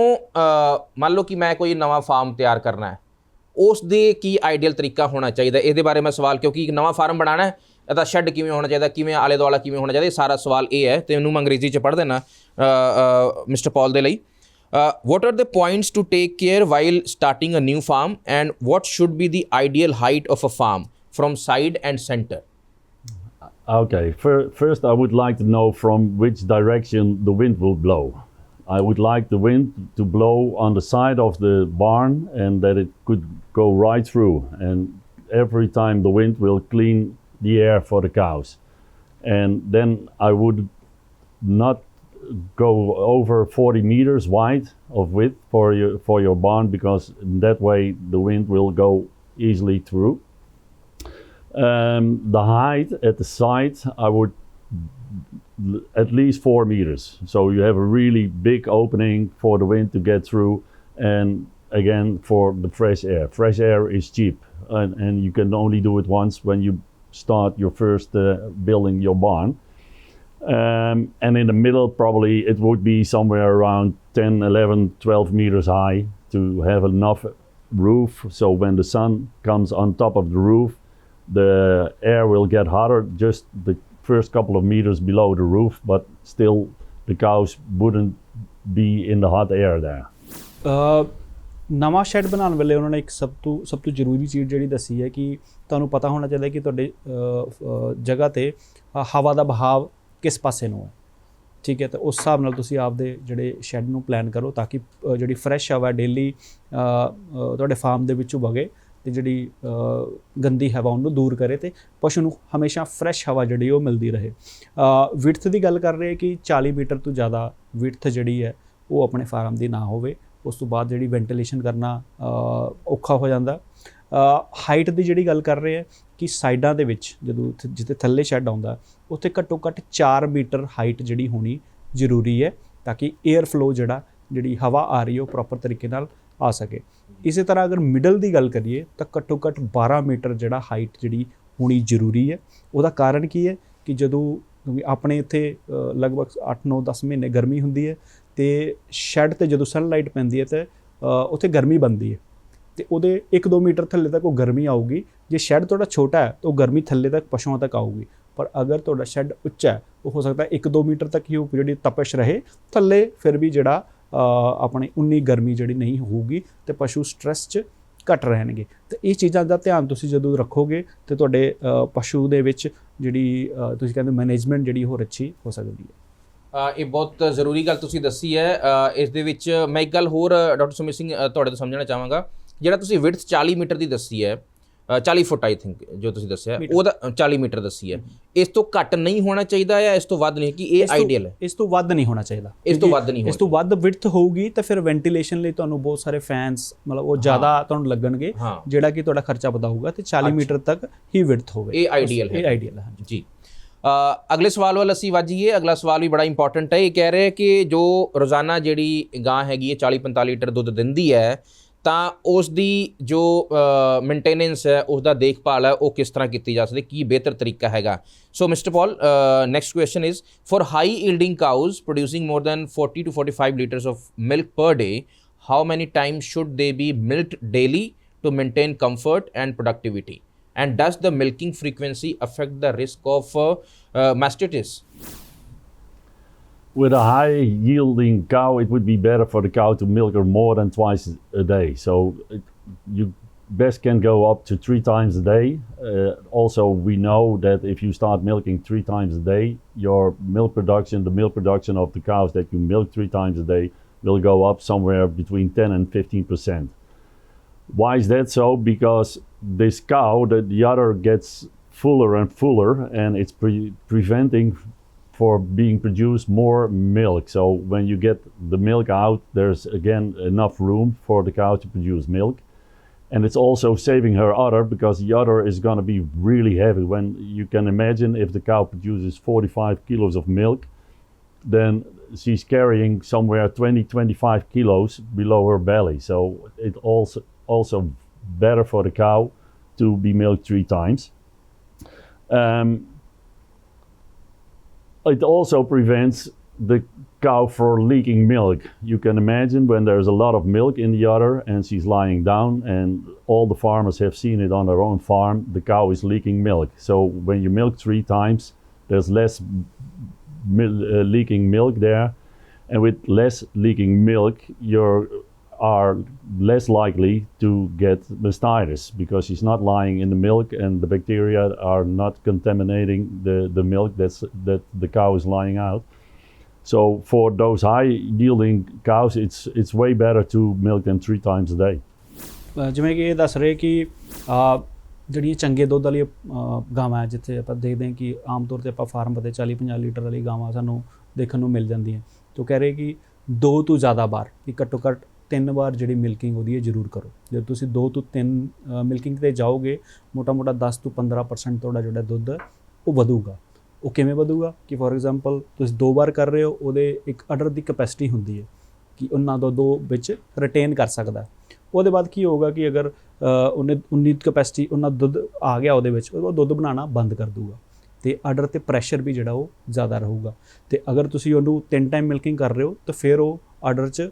ਮੰਨ ਲਓ ਕਿ ਮੈਂ ਕੋਈ ਨਵਾਂ ਫਾਰਮ ਤਿਆਰ ਕਰਨਾ ਹੈ ਉਸ ਦੇ ਕੀ ਆਈਡੀਅਲ ਤਰੀਕਾ ਹੋਣਾ ਚਾਹੀਦਾ ਇਹਦੇ ਬਾਰੇ ਮੈਂ ਸਵਾਲ ਕਿਉਂਕਿ ਇੱਕ ਨਵਾਂ ਫਾਰਮ ਬਣਾਉਣਾ ਹੈ ਇਹਦਾ ਸ਼ੈੱਡ ਕਿਵੇਂ ਹੋਣਾ ਚਾਹੀਦਾ ਕਿਵੇਂ ਆਲੇ ਦੁਆਲਾ ਕਿਵੇਂ ਹੋਣਾ ਚਾਹੀਦਾ ਇਹ ਸਾਰਾ ਸਵਾਲ ਇਹ ਹੈ ਤੇ ਇਹਨੂੰ ਮੈਂ ਅੰਗਰੇਜ਼ੀ ਚ ਪੜ੍ਹ ਦੇਣਾ ਮਿਸਟਰ ਪਾਲ ਦੇ ਲਈ what are the points to take care while starting a new farm and what should be the ideal height of a farm from side and center Okay, fir- first I would like to know from which direction the wind will blow. I would like the wind to blow on the side of the barn and that it could go right through. And every time the wind will clean the air for the cows. And then I would not go over 40 meters wide of width for your for your barn because that way the wind will go easily through. Um, the height at the side I would at least four meters. So you have a really big opening for the wind to get through, and again for the fresh air. Fresh air is cheap, and, and you can only do it once when you start your first uh, building your barn. Um, and in the middle, probably it would be somewhere around 10, 11, 12 meters high to have enough roof. So when the sun comes on top of the roof, the air will get hotter just the first couple of meters below the roof, but still the cows wouldn't be in the hot air there. ਨਵਾਂ shed ਬਣਾਉਣ ਵੇਲੇ ਉਹਨਾਂ ਨੇ ਇੱਕ ਸਭ ਤੋਂ ਸਭ ਤੋਂ ਜ਼ਰੂਰੀ ਚੀਜ਼ ਜਿਹੜੀ ਦੱਸੀ ਹੈ ਕਿ ਤੁਹਾਨੂੰ ਪਤਾ ਹੋਣਾ ਚਾਹੀਦਾ ਕਿ ਤੁਹਾਡੇ ਜਗ੍ਹਾ ਤੇ ਹਵਾ ਦਾ ਬਹਾਵ ਕਿਸ ਪਾਸੇ ਨੂੰ ਹੈ ਠੀਕ ਹੈ ਤਾਂ ਉਸ ਹਿਸਾਬ ਨਾਲ ਤੁਸੀਂ ਆਪਦੇ ਜਿਹੜੇ ਸ਼ੈੱਡ ਨੂੰ ਪਲਾਨ ਕਰੋ ਤਾਂ ਕਿ ਜਿਹੜੀ ਫਰੈਸ਼ ਹਵਾ ਡੇਲੀ ਤੁਹਾਡੇ ਫਾਰਮ ਦੇ ਵਿੱਚੋਂ ਵਗੇ ਤੇ ਜਿਹੜੀ ਗੰਦੀ ਹਵਾ ਉਹਨੂੰ ਦੂਰ ਕਰੇ ਤੇ ਪਸ਼ੂ ਨੂੰ ਹਮੇਸ਼ਾ ਫਰੈਸ਼ ਹਵਾ ਜਿਹੜੀ ਉਹ ਮਿਲਦੀ ਰਹੇ। ਵਿਡਥ ਦੀ ਗੱਲ ਕਰ ਰਹੇ ਕਿ 40 ਮੀਟਰ ਤੋਂ ਜ਼ਿਆਦਾ ਵਿਡਥ ਜਿਹੜੀ ਹੈ ਉਹ ਆਪਣੇ ਫਾਰਮ ਦੀ ਨਾ ਹੋਵੇ। ਉਸ ਤੋਂ ਬਾਅਦ ਜਿਹੜੀ ਵੈਂਟੀਲੇਸ਼ਨ ਕਰਨਾ ਔਖਾ ਹੋ ਜਾਂਦਾ। ਹਾਈਟ ਦੀ ਜਿਹੜੀ ਗੱਲ ਕਰ ਰਹੇ ਹੈ ਕਿ ਸਾਈਡਾਂ ਦੇ ਵਿੱਚ ਜਦੋਂ ਉੱਥੇ- ਜਿੱਥੇ ਥੱਲੇ ਸ਼ੈੱਡ ਆਉਂਦਾ, ਉੱਥੇ ਘੱਟੋ ਘੱਟ 4 ਮੀਟਰ ਹਾਈਟ ਜਿਹੜੀ ਹੋਣੀ ਜ਼ਰੂਰੀ ਹੈ ਤਾਂ ਕਿ 에ਅਰ ਫਲੋ ਜਿਹੜਾ, ਜਿਹੜੀ ਹਵਾ ਆ ਰਹੀ ਹੈ ਉਹ ਪ੍ਰੋਪਰ ਤਰੀਕੇ ਨਾਲ ਆ ਸਕੇ। ਇਸੇ ਤਰ੍ਹਾਂ ਅਗਰ ਮਿਡਲ ਦੀ ਗੱਲ ਕਰੀਏ, ਤਾਂ ਘੱਟੋ ਘੱਟ 12 ਮੀਟਰ ਜਿਹੜਾ ਹਾਈਟ ਜਿਹੜੀ ਹੋਣੀ ਜ਼ਰੂਰੀ ਹੈ। ਉਹਦਾ ਕਾਰਨ ਕੀ ਹੈ ਕਿ ਜਦੋਂ ਕਿਉਂਕਿ ਆਪਣੇ ਇੱਥੇ ਲਗਭਗ 8 9 10 ਮਹੀਨੇ ਗਰਮੀ ਹੁੰਦੀ ਹੈ ਤੇ ਸ਼ੈੱਡ ਤੇ ਜਦੋਂ ਸਨਲਾਈਟ ਪੈਂਦੀ ਹੈ ਤੇ ਉੱਥੇ ਗਰਮੀ ਬਣਦੀ ਹੈ। ਤੇ ਉਹਦੇ 1-2 ਮੀਟਰ ਥੱਲੇ ਤੱਕ ਉਹ ਗਰਮੀ ਆਊਗੀ। ਜੇ ਸ਼ੈੱਡ ਤੁਹਾਡਾ ਛੋਟਾ ਹੈ, ਤਾਂ ਉਹ ਗਰਮੀ ਥੱਲੇ ਤੱਕ ਪਸ਼ੂਆਂ ਤੱਕ ਆਊਗੀ। ਪਰ ਅਗਰ ਤੁਹਾਡਾ ਸ਼ੈੱਡ ਉੱਚਾ ਹੈ, ਉਹ ਹੋ ਸਕਦਾ 1-2 ਮੀਟਰ ਤੱਕ ਹੀ ਉਹ ਜਿਹੜੀ ਤਪਸ਼ ਰਹੇ। ਥੱਲੇ ਫਿਰ ਵੀ ਜਿਹੜਾ ਆਪਣੇ ਉਨੀ ਗਰਮੀ ਜਿਹੜੀ ਨਹੀਂ ਹੋਊਗੀ ਤੇ ਪਸ਼ੂ ਸਟ੍ਰੈਸ 'ਚ ਘਟ ਰਹਿਣਗੇ। ਤੇ ਇਹ ਚੀਜ਼ਾਂ ਦਾ ਧਿਆਨ ਤੁਸੀਂ ਜਦੋਂ ਰੱਖੋਗੇ ਤੇ ਤੁਹਾਡੇ ਪਸ਼ੂ ਦੇ ਵਿੱਚ ਜਿਹੜੀ ਤੁਸੀਂ ਕਹਿੰਦੇ ਮੈਨੇਜਮੈਂਟ ਜਿਹੜੀ ਹੋਰ ਅੱਛੀ ਹੋ ਸਕਦੀ ਹੈ। ਇਹ ਬਹੁਤ ਜ਼ਰੂਰੀ ਗੱਲ ਤੁਸੀਂ ਦੱਸੀ ਹੈ। ਇਸ ਦੇ ਵਿੱਚ ਮੈਂ ਇੱਕ ਗੱਲ ਹੋਰ, ਡਾਕਟਰ ਸੁਮਿਤ ਸਿੰਘ ਤੁਹਾਡੇ ਤੋਂ ਸਮਝਣਾ ਚਾਹਾਂਗਾ। ਜਿਹੜਾ ਤੁਸੀਂ ਵਿਡਥ 40 ਮੀਟਰ ਦੀ ਦੱਸੀ ਹੈ 40 ਫੁੱਟ ਆਈ ਥਿੰਕ ਜੋ ਤੁਸੀਂ ਦੱਸਿਆ। ਉਹਦਾ ਅ, 40 ਮੀਟਰ ਦੱਸੀ ਹੈ। ਇਸ ਤੋਂ ਘੱਟ ਨਹੀਂ ਹੋਣਾ ਚਾਹੀਦਾ ਜਾਂ ਇਸ ਤੋਂ ਵੱਧ ਨਹੀਂ? ਕਿ ਇਹ ਆਈਡੀਅਲ ਹੈ। ਇਸ ਤੋਂ ਵੱਧ ਨਹੀਂ ਹੋਣਾ ਚਾਹੀਦਾ। ਇਸ ਤੋਂ ਵੱਧ ਨਹੀਂ ਇਸ ਤੋਂ ਵੱਧ ਵਿਡਥ ਹੋਊਗੀ ਤਾਂ ਫਿਰ ਵੈਂਟੀਲੇਸ਼ਨ ਲਈ ਤੁਹਾਨੂੰ ਬਹੁਤ ਸਾਰੇ ਫੈਨਸ ਮਤਲਬ ਉਹ ਜ਼ਿਆਦਾ ਤੁਹਾਨੂੰ ਲੱਗਣਗੇ ਜਿਹੜਾ ਕਿ ਤੁਹਾਡਾ ਖਰਚਾ ਵਧਾਊਗਾ ਤੇ 40 ਮੀਟਰ ਤੱਕ ਹੀ ਵਿਡਥ ਹੋਵੇ। ਇਹ ideal ਹੈ। ਇਹ ਆਈਡੀਅਲ ਹੈ ਜੀ। ਅ, ਅਗਲੇ ਸਵਾਲ ਵੱਲ ਅਸੀਂ ਵਾਜੀਏ ਅਗਲਾ ਸਵਾਲ ਵੀ ਬੜਾ ਇੰਪੋਰਟੈਂਟ ਹੈ। ਇਹ ਕਹਿ ਰਹੇ ਕਿ ਜੋ ਰੋਜ਼ਾਨਾ ਜਿਹੜੀ ਗਾਂ ਹੈਗੀ ਹੈ 40 45 ਲੀਟਰ ਦੁੱਧ ਦਿੰਦੀ ਹੈ ਤਾਂ ਉਸ ਦੀ ਜੋ ਮੇਨਟੇਨੈਂਸ ਹੈ ਉਸ ਦਾ ਦੇਖਭਾਲ ਹੈ ਉਹ ਕਿਸ ਤਰ੍ਹਾਂ ਕੀਤੀ ਜਾ ਸਕਦੀ ਕੀ ਬਿਹਤਰ ਤਰੀਕਾ ਹੈਗਾ so mister Paul next question is for high yielding cows producing more than 40 to 45 litres of milk per day how many time should they be milked daily to maintain comfort and productivity and does the milking frequency affect the risk of mastitis With a high yielding cow, it would be better for the cow to milk her more than twice a day. So it, you best can go up to three times a day. Uh, also, we know that if you start milking three times a day, your milk production, the milk production of the cows that you milk three times a day, will go up somewhere between 10 and 15 percent. Why is that so? Because this cow, the, the udder gets fuller and fuller, and it's pre- preventing for being produced more milk. So when you get the milk out, there's again enough room for the cow to produce milk. And it's also saving her udder because the udder is going to be really heavy. When you can imagine if the cow produces 45 kilos of milk, then she's carrying somewhere 20 25 kilos below her belly. So it also also better for the cow to be milked three times. Um, it also prevents the cow from leaking milk. You can imagine when there's a lot of milk in the udder and she's lying down, and all the farmers have seen it on their own farm, the cow is leaking milk. So when you milk three times, there's less mil- uh, leaking milk there, and with less leaking milk, you are less likely to get mastitis because she's not lying in the milk and the bacteria are not contaminating the, the milk that's that the cow is lying out. So for those high yielding cows, it's it's way better to milk them three times a day. ਅ, ਜਿਵੇਂ ਕਿ ਇਹ ਦੱਸ ਰਹੇ ਕਿ ਅ, ਜਿਹੜੀਆਂ ਚੰਗੇ ਦੁੱਧ ਵਾਲੀਆਂ ਅ, ਗਾਵਾਂ ਹੈ, ਜਿੱਥੇ ਆਪਾਂ ਦੇਖਦੇ ਹਾਂ ਕਿ ਆਮ ਤੌਰ ਤੇ ਆਪਾਂ ਫਾਰਮ ਤੇ 40 50 ਲੀਟਰ ਵਾਲੀ ਗਾਵਾਂ ਸਾਨੂੰ ਦੇਖਣ ਨੂੰ ਮਿਲ ਜਾਂਦੀਆਂ ਤੋਂ ਕਹਿ ਰਹੇ ਕਿ ਦੋ ਤੋਂ ਜ਼ਿਆਦਾ ਵਾਰ ਕਿ ਘੱਟੋ ਘੱਟ ਤਿੰਨ ਵਾਰ ਜਿਹੜੀ ਮਿਲਕਿੰਗ ਉਹਦੀ ਹੈ ਜ਼ਰੂਰ ਕਰੋ। ਜੇ ਤੁਸੀਂ ਦੋ ਤੋਂ ਤਿੰਨ ਮਿਲਕਿੰਗ ਤੇ ਜਾਓਗੇ ਮੋਟਾ ਮੋਟਾ 10 ਤੋਂ 15% ਤੁਹਾਡਾ ਜਿਹੜਾ ਦੁੱਧ, ਉਹ ਵਧੂਗਾ। ਉਹ ਕਿਵੇਂ ਵਧੂਗਾ? ਕਿ ਫੋਰ ਐਗਜ਼ਾਮਪਲ ਤੁਸੀਂ ਦੋ ਵਾਰ ਕਰ ਰਹੇ ਹੋ, ਉਹਦੇ ਇੱਕ ਅਡਰ ਦੀ ਕਪੈਸਿਟੀ ਹੁੰਦੀ ਹੈ ਕਿ ਉਹਨਾਂ ਦੋ ਦੋ ਵਿੱਚ ਰਿਟੇਨ ਕਰ ਸਕਦਾ। ਉਹਦੇ ਬਾਅਦ ਕੀ ਹੋਊਗਾ ਕਿ ਅਗਰ ਉਹਨੇ 19 ਕਪੈਸਿਟੀ ਉਹਨਾਂ ਦੁੱਧ ਆ ਗਿਆ ਉਹਦੇ ਵਿੱਚ, ਉਹ ਦੁੱਧ ਬਣਾਉਣਾ ਬੰਦ ਕਰ ਦੂਗਾ। ਤੇ ਆਰਡਰ ਤੇ ਪ੍ਰੈਸ਼ਰ ਵੀ ਜਿਹੜਾ ਉਹ ਜ਼ਿਆਦਾ ਰਹੂਗਾ। ਤੇ ਅਗਰ ਤੁਸੀਂ ਉਹਨੂੰ ਤਿੰਨ ਟਾਈਮ ਮਿਲਕਿੰਗ ਕਰ ਰਹੇ ਹੋ, ਤਾਂ ਫਿਰ ਉਹ ਆਰਡਰ 'ਚ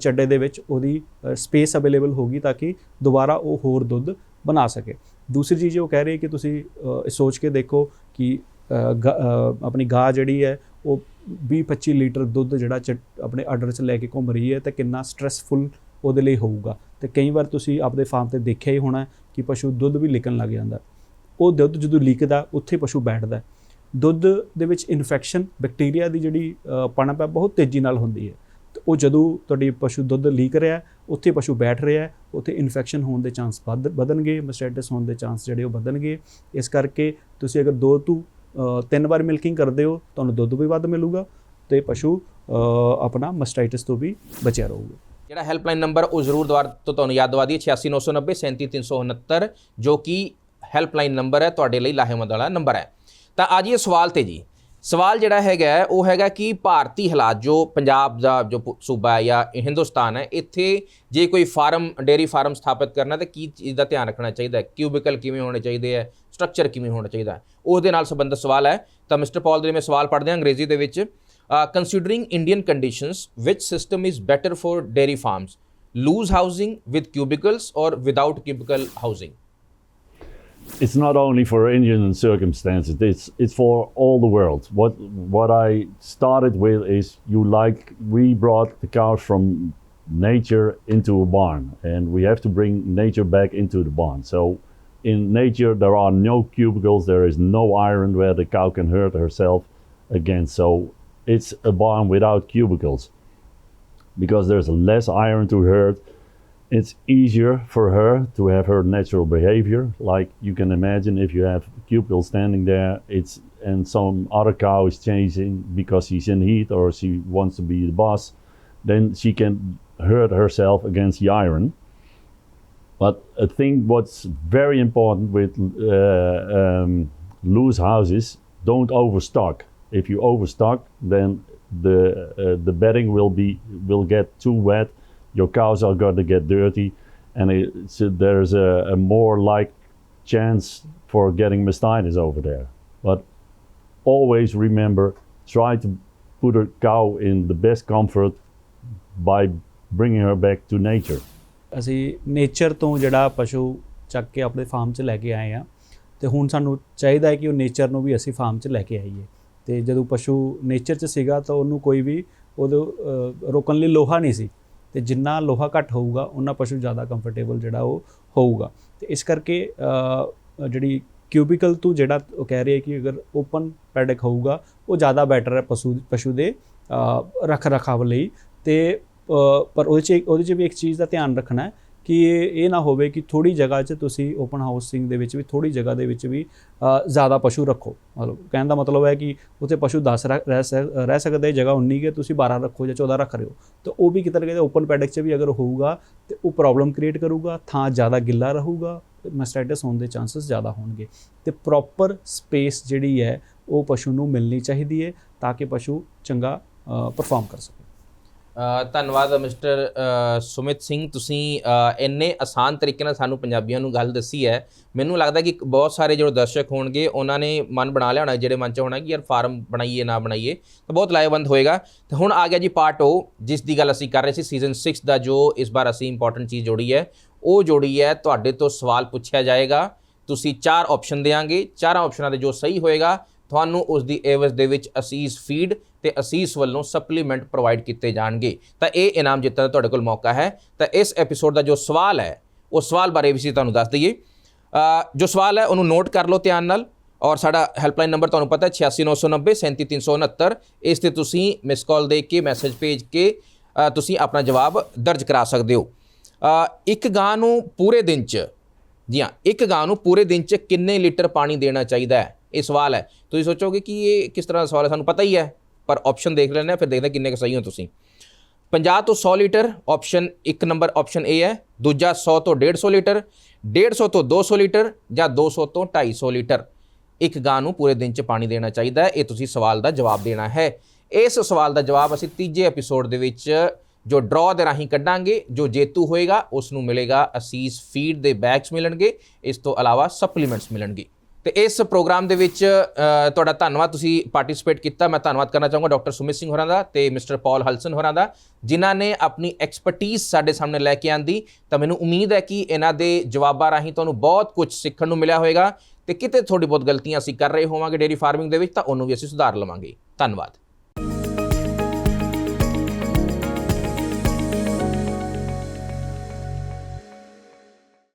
ਚੱਡੇ ਦੇ ਵਿੱਚ ਉਹਦੀ ਸਪੇਸ ਅਵੇਲੇਬਲ ਹੋਗੀ ਤਾਂ ਕਿ ਦੁਬਾਰਾ ਉਹ ਹੋਰ ਦੁੱਧ ਬਣਾ ਸਕੇ। ਦੂਸਰੀ ਚੀਜ਼ ਉਹ ਕਹਿ ਰਹੀ ਕਿ ਤੁਸੀਂ ਇਹ ਸੋਚ ਕੇ ਦੇਖੋ ਕਿ ਗ- ਆਪਣੀ ਗਾਂ ਜਿਹੜੀ ਹੈ, ਉਹ 20-25 ਲੀਟਰ ਦੁੱਧ ਜਿਹੜਾ ਚ ਆਪਣੇ ਆਰਡਰ 'ਚ ਲੈ ਕੇ ਘੁੰਮ ਰਹੀ ਹੈ ਤੇ ਕਿੰਨਾ ਸਟ੍ਰੈਸਫੁਲ ਉਹਦੇ ਲਈ ਹੋਊਗਾ। ਤੇ ਕਈ ਵਾਰ ਤੁਸੀਂ ਆਪਦੇ ਫਾਰਮ ਤੇ ਦੇਖਿਆ ਹੀ ਹੋਣਾ ਕਿ ਪਸ਼ੂ ਦੁੱਧ ਵੀ ਲਿਕਣ ਲੱਗ ਜਾਂਦਾ। ਉਹ ਦੁੱਧ ਜਦੋਂ ਲੀਕਦਾ, ਉੱਥੇ ਪਸ਼ੂ ਬੈਠਦਾ ਦੁੱਧ ਦੇ ਵਿੱਚ ਇਨਫੈਕਸ਼ਨ ਬੈਕਟੀਰੀਆ ਦੀ ਜਿਹੜੀ ਪਣਪ ਹੈ, ਬਹੁਤ ਤੇਜ਼ੀ ਨਾਲ ਹੁੰਦੀ ਹੈ। ਉਹ ਜਦੋਂ ਤੁਹਾਡੀ ਪਸ਼ੂ ਦੁੱਧ ਲੀਕ ਰਿਹਾ ਉੱਥੇ ਪਸ਼ੂ ਬੈਠ ਰਿਹਾ ਉੱਥੇ ਇਨਫੈਕਸ਼ਨ ਹੋਣ ਦੇ ਚਾਂਸ ਵੱਧ, ਵਧਣਗੇ ਮਸਟੈਟਸ ਹੋਣ ਦੇ ਚਾਂਸ ਜਿਹੜੇ ਉਹ ਵਧਣਗੇ। ਇਸ ਕਰਕੇ ਤੁਸੀਂ ਅਗਰ ਦੋ ਤੋਂ ਤਿੰਨ ਵਾਰ ਮਿਲਕਿੰਗ ਕਰਦੇ ਹੋ, ਤੁਹਾਨੂੰ ਦੁੱਧ ਵੀ ਵੱਧ ਮਿਲੂਗਾ ਤੇ ਪਸ਼ੂ ਆਪਣਾ ਮਸਟਾਈਟਿਸ ਤੋਂ ਵੀ ਬਚਿਆ ਰਹੂਗਾ। ਜਿਹੜਾ ਹੈਲਪਲਾਈਨ ਨੰਬਰ ਉਹ ਜ਼ਰੂਰ ਦੁਬਾਰਾ ਤੋਂ ਤੁਹਾਨੂੰ ਯਾਦ ਦਵਾ ਦਈਏ 86990 37369 ਜੋ ਕਿ ਹੈਲਪਲਾਈਨ ਨੰਬਰ ਹੈ, ਤੁਹਾਡੇ ਲਈ ਲਾਹੇਵੰਦ ਵਾਲਾ ਨੰਬਰ ਹੈ। ਤਾਂ ਆ ਜੀ ਇਹ ਸਵਾਲ ਤੇ ਜੀ। ਸਵਾਲ ਜਿਹੜਾ ਹੈਗਾ ਉਹ ਹੈਗਾ ਕਿ ਭਾਰਤੀ ਹਾਲਾਤ ਜੋ ਪੰਜਾਬ ਦਾ ਜੋ ਸੂਬਾ ਹੈ ਜਾਂ ਹਿੰਦੁਸਤਾਨ ਹੈ, ਇੱਥੇ ਜੇ ਕੋਈ ਫਾਰਮ ਡੇਰੀ ਫਾਰਮ ਸਥਾਪਿਤ ਕਰਨਾ ਤਾਂ ਕੀ ਚੀਜ਼ ਦਾ ਧਿਆਨ ਰੱਖਣਾ ਚਾਹੀਦਾ ਹੈ? ਕਿਊਬਿਕਲ ਕਿਵੇਂ ਹੋਣੇ ਚਾਹੀਦੇ ਹੈ? ਸਟਰਕਚਰ ਕਿਵੇਂ ਹੋਣਾ ਚਾਹੀਦਾ ਹੈ? ਉਸ ਦੇ ਨਾਲ ਸੰਬੰਧਿਤ ਸਵਾਲ ਹੈ। ਤਾਂ ਮਿਸਟਰ ਪੌਲ ਦੇ ਮੈਂ ਸਵਾਲ ਪੜ੍ਹਦੇ ਹਾਂ ਅੰਗਰੇਜ਼ੀ ਦੇ ਵਿੱਚ। Considering Indian conditions which system is better for dairy farms loose housing with cubicles or without cubicle housing it's not only for Indian circumstances. It's it's for all the world. What what I started with is you like we brought the cows from nature into a barn, and we have to bring nature back into the barn. So in nature there are no cubicles. There is no iron where the cow can hurt herself again. So it's a barn without cubicles because there's less iron to hurt it's easier for her to have her natural behavior like you can imagine if you have cubicle standing there it's and some other cow is chasing because she's in heat or she wants to be the boss then she can hurt herself against the iron but I think what's very important with uh, um, loose houses, don't overstock. If you overstock, then the uh, the bedding will be will get too wet Your cows are going to get dirty, and it's, there's a, a more like chance for getting mastitis over there. But always remember, try to put a cow in the best comfort by bringing her back to nature. ਅਸੀਂ nature ਤੋਂ ਜਿਹੜਾ ਪਸ਼ੂ ਚੱਕ ਕੇ ਆਪਣੇ farm 'ਚ ਲੈ ਕੇ ਆਏ ਆ ਤੇ ਹੁਣ ਸਾਨੂੰ ਚਾਹੀਦਾ ਹੈ ਕਿ ਉਹ ਨੇਚਰ ਨੂੰ ਵੀ ਅਸੀਂ ਫਾਰਮ 'ਚ ਲੈ ਕੇ ਆਈਏ ਤੇ ਜਦੋਂ ਪਸ਼ੂ ਨੇਚਰ 'ਚ ਸੀਗਾ ਤਾਂ ਉਹਨੂੰ ਕੋਈ ਵੀ ਉਹਦੇ ਅ, ਰੋਕਣ ਲਈ ਲੋਹਾ ਨਹੀਂ ਸੀ ਤੇ ਜਿੰਨਾ ਲੋਹਾ ਘੱਟ ਹੋਊਗਾ ਉਹਨਾਂ ਪਸ਼ੂ ਜ਼ਿਆਦਾ ਕੰਫਰਟੇਬਲ ਜਿਹੜਾ ਉਹ ਹੋਊਗਾ। ਤੇ ਇਸ ਕਰਕੇ ਜਿਹੜੀ ਕਿਊਬਿਕਲ ਤੋਂ ਜਿਹੜਾ ਉਹ ਕਹਿ ਰਹੇ ਕਿ ਅਗਰ ਓਪਨ ਪੈਡਕ ਹੋਊਗਾ, ਉਹ ਜ਼ਿਆਦਾ ਬੈਟਰ ਹੈ ਪਸ਼ੂ ਪਸ਼ੂ ਦੇ ਰੱਖ ਰਖਾਵ ਲਈ। ਤੇ ਪਰ ਉਹਦੇ 'ਚ ਉਹਦੇ 'ਚ ਵੀ ਇੱਕ ਚੀਜ਼ ਦਾ ਧਿਆਨ ਰੱਖਣਾ ਹੈ ਕਿ ਇਹ ਨਾ ਹੋਵੇ ਕਿ ਥੋੜੀ ਜਗ੍ਹਾ 'ਚ ਤੁਸੀਂ ਓਪਨ ਹਾਊਸਿੰਗ ਦੇ ਵਿੱਚ ਵੀ ਥੋੜੀ ਜਗ੍ਹਾ ਦੇ ਵਿੱਚ ਵੀ ਜ਼ਿਆਦਾ ਪਸ਼ੂ ਰੱਖੋ। ਮਤਲਬ ਕਹਿਣ ਦਾ ਮਤਲਬ ਹੈ ਕਿ ਉੱਥੇ ਪਸ਼ੂ 10 ਰਹਿ- ਰਹਿ ਸਕ- ਰਹਿ ਸਕਦੇ, ਜਗ੍ਹਾ 19 ਕੇ ਤੁਸੀਂ 12 ਰੱਖੋ ਜਾਂ 14 ਰੱਖ ਰਹੇ ਹੋ। ਤਾਂ ਉਹ ਵੀ ਕਿਤੇ ਨਾ ਕਿਤੇ ਓਪਨ ਪੈਡਕ 'ਚ ਵੀ ਅਗਰ ਹੋਊਗਾ, ਤੇ ਉਹ ਪ੍ਰੋਬਲਮ ਕ੍ਰੀਏਟ ਕਰੂਗਾ, ਥਾਂ ਜ਼ਿਆਦਾ ਗਿੱਲਾ ਰਹੂਗਾ ਮਸਟਾਈਟਸ ਹੋਣ ਦੇ ਚਾਂਸਸ ਜ਼ਿਆਦਾ ਹੋਣਗੇ। ਤੇ ਪ੍ਰੋਪਰ ਸਪੇਸ ਜਿਹੜੀ ਹੈ, ਉਹ ਪਸ਼ੂ ਨੂੰ ਮਿਲਣੀ ਚਾਹੀਦੀ ਹੈ, ਤਾਂ ਕਿ ਪਸ਼ੂ ਚੰਗਾ ਪਰਫਾਰਮ ਕਰ ਸਕੇ ਧੰਨਵਾਦ ਮਿਸਟਰ ਸੁਮਿਤ ਸਿੰਘ। ਤੁਸੀਂ ਇੰਨੇ ਆਸਾਨ ਤਰੀਕੇ ਨਾਲ ਸਾਨੂੰ ਪੰਜਾਬੀਆਂ ਨੂੰ ਗੱਲ ਦੱਸੀ ਹੈ। ਮੈਨੂੰ ਲੱਗਦਾ ਕਿ ਬਹੁਤ ਸਾਰੇ ਜਿਹੜੇ ਦਰਸ਼ਕ ਹੋਣਗੇ, ਉਹਨਾਂ ਨੇ ਮਨ ਬਣਾ ਲਿਆ ਹੋਣਾ, ਜਿਹੜੇ ਮਨ 'ਚ ਹੋਣਾ ਕਿ ਯਾਰ ਫਾਰਮ ਬਣਾਈਏ, ਨਾ ਬਣਾਈਏ, ਤਾਂ ਬਹੁਤ ਲਾਹੇਵੰਦ ਹੋਏਗਾ। ਤੇ ਹੁਣ ਆ ਗਿਆ ਜੀ ਪਾਰਟ ਉਹ ਜਿਸ ਦੀ ਗੱਲ ਅਸੀਂ ਕਰ ਰਹੇ ਸੀ ਸੀਜ਼ਨ 6 ਦਾ ਜੋ ਇਸ ਵਾਰ ਅਸੀਂ ਇੰਪੋਰਟੈਂਟ ਚੀਜ਼ ਜੋੜੀ ਹੈ, ਉਹ ਜੋੜੀ ਹੈ, ਤੁਹਾਡੇ ਤੋਂ ਸਵਾਲ ਪੁੱਛਿਆ ਜਾਏਗਾ। ਤੁਸੀਂ ਚਾਰ ਆਪਸ਼ਨ ਦੇਾਂਗੇ ਚਾਰਾਂ ਆਪਸ਼ਨਾਂ ਦੇ ਜੋ ਸਹੀ ਹੋਏਗਾ, ਤੁਹਾਨੂੰ ਉਸ ਦੀ ਏਵਜ਼ ਦੇ ਵਿੱਚ ਅਸੀਸ ਫੀਡ ਤੇ ਅਸੀਸ ਵੱਲੋਂ ਸਪਲੀਮੈਂਟ ਪ੍ਰੋਵਾਈਡ ਕੀਤੇ ਜਾਣਗੇ। ਤਾਂ ਇਹ ਇਨਾਮ ਜਿੱਤਣ ਦਾ ਤੁਹਾਡੇ ਕੋਲ ਮੌਕਾ ਹੈ। ਤਾਂ ਇਸ ਐਪੀਸੋਡ ਦਾ ਜੋ ਸਵਾਲ ਹੈ, ਉਹ ਸਵਾਲ ਬਾਰੇ ਵੀ ਅਸੀਂ ਤੁਹਾਨੂੰ ਦੱਸ ਦਈਏ। ਜੋ ਸਵਾਲ ਹੈ, ਉਹਨੂੰ ਨੋਟ ਕਰ ਲਓ ਧਿਆਨ ਨਾਲ। ਔਰ ਸਾਡਾ ਹੈਲਪਲਾਈਨ ਨੰਬਰ ਤੁਹਾਨੂੰ ਪਤਾ ਹੈ 86990 37369 ਇਸ ਤੇ ਤੁਸੀਂ ਮਿਸ ਕਾਲ ਦੇ ਕੇ ਮੈਸੇਜ ਭੇਜ ਕੇ ਤੁਸੀਂ ਆਪਣਾ ਜਵਾਬ ਦਰਜ ਕਰਾ ਸਕਦੇ ਹੋ। ਇੱਕ ਗਾਂ ਨੂੰ ਪੂਰੇ ਦਿਨ 'ਚ, ਜੀ ਹਾਂ, ਇੱਕ ਗਾਂ ਨੂੰ ਪੂਰੇ ਦਿਨ 'ਚ ਕਿੰਨੇ ਲੀਟਰ ਪਾਣੀ ਦੇਣਾ ਚਾਹੀਦਾ ਹੈ? ਇਹ ਸਵਾਲ ਹੈ। ਤੁਸੀਂ ਸੋਚੋਗੇ ਕਿ ਇਹ ਕਿਸ ਤਰ੍ਹਾਂ ਦਾ ਸਵਾਲ ਹੈ? ਸਾਨੂੰ ਪਤਾ ਹੀ ਹੈ। ਪਰ ਆਪਸ਼ਨ ਦੇਖ ਲੈਂਦੇ ਹਾਂ ਫਿਰ ਦੇਖਦੇ ਹਾਂ ਕਿੰਨੇ ਕੁ ਸਹੀ ਹੋ ਤੁਸੀਂ। 50 ਤੋਂ 100 litre option 1 number option A ਹੈ, ਦੂਜਾ 100 ਤੋਂ 150 ਲੀਟਰ 150 ਤੋਂ 200 ਲੀਟਰ ਜਾਂ 200 ਤੋਂ 250 ਲੀਟਰ। ਇੱਕ ਗਾਂ ਨੂੰ ਪੂਰੇ ਦਿਨ 'ਚ ਪਾਣੀ ਦੇਣਾ ਚਾਹੀਦਾ ਹੈ, ਇਹ ਤੁਸੀਂ ਸਵਾਲ ਦਾ ਜਵਾਬ ਦੇਣਾ ਹੈ। ਇਸ ਸਵਾਲ ਦਾ ਜਵਾਬ ਅਸੀਂ ਤੀਜੇ ਐਪੀਸੋਡ ਦੇ ਵਿੱਚ ਜੋ ਡਰਾਅ ਦੇ ਰਾਹੀਂ ਕੱਢਾਂਗੇ, ਜੋ ਜੇਤੂ ਹੋਏਗਾ ਉਸ ਨੂੰ ਮਿਲੇਗਾ ਅਸੀਸ ਫੀਡ ਦੇ ਬੈਗਸ ਮਿਲਣਗੇ, ਇਸ ਤੋਂ ਇਲਾਵਾ ਸਪਲੀਮੈਂਟਸ ਮਿਲਣਗੇ। ਤੇ ਇਸ ਪ੍ਰੋਗਰਾਮ ਦੇ ਵਿੱਚ ਤੁਹਾਡਾ ਧੰਨਵਾਦ ਤੁਸੀਂ ਪਾਰਟਿਸਿਪੇਟ ਕੀਤਾ। ਮੈਂ ਧੰਨਵਾਦ ਕਰਨਾ ਚਾਹੂੰਗਾ ਡਾਕਟਰ ਸੁਮਿਤ ਸਿੰਘ ਹੋਰਾਂ ਦਾ ਤੇ ਮਿਸਟਰ ਪਾਲ ਹਲਸਨ ਹੋਰਾਂ ਦਾ, ਜਿਨ੍ਹਾਂ ਨੇ ਆਪਣੀ ਐਕਸਪਰਟੀਜ਼ ਸਾਡੇ ਸਾਹਮਣੇ ਲੈ ਕੇ ਆਂਦੀ। ਤਾਂ ਮੈਨੂੰ ਉਮੀਦ ਹੈ ਕਿ ਇਹਨਾਂ ਦੇ ਜਵਾਬਾਂ ਰਾਹੀਂ ਤੁਹਾਨੂੰ ਬਹੁਤ ਕੁਝ ਸਿੱਖਣ ਨੂੰ ਮਿਲਿਆ ਹੋਵੇਗਾ। ਤੇ ਕਿਤੇ ਥੋੜੀ ਬਹੁਤ ਗਲਤੀਆਂ ਅਸੀਂ ਕਰ ਰਹੇ ਹੋਵਾਂਗੇ ਡੇਰੀ ਫਾਰਮਿੰਗ ਦੇ ਵਿੱਚ, ਤਾਂ ਉਹਨੂੰ ਵੀ ਅਸੀਂ ਸੁਧਾਰ ਲਵਾਂਗੇ। ਧੰਨਵਾਦ।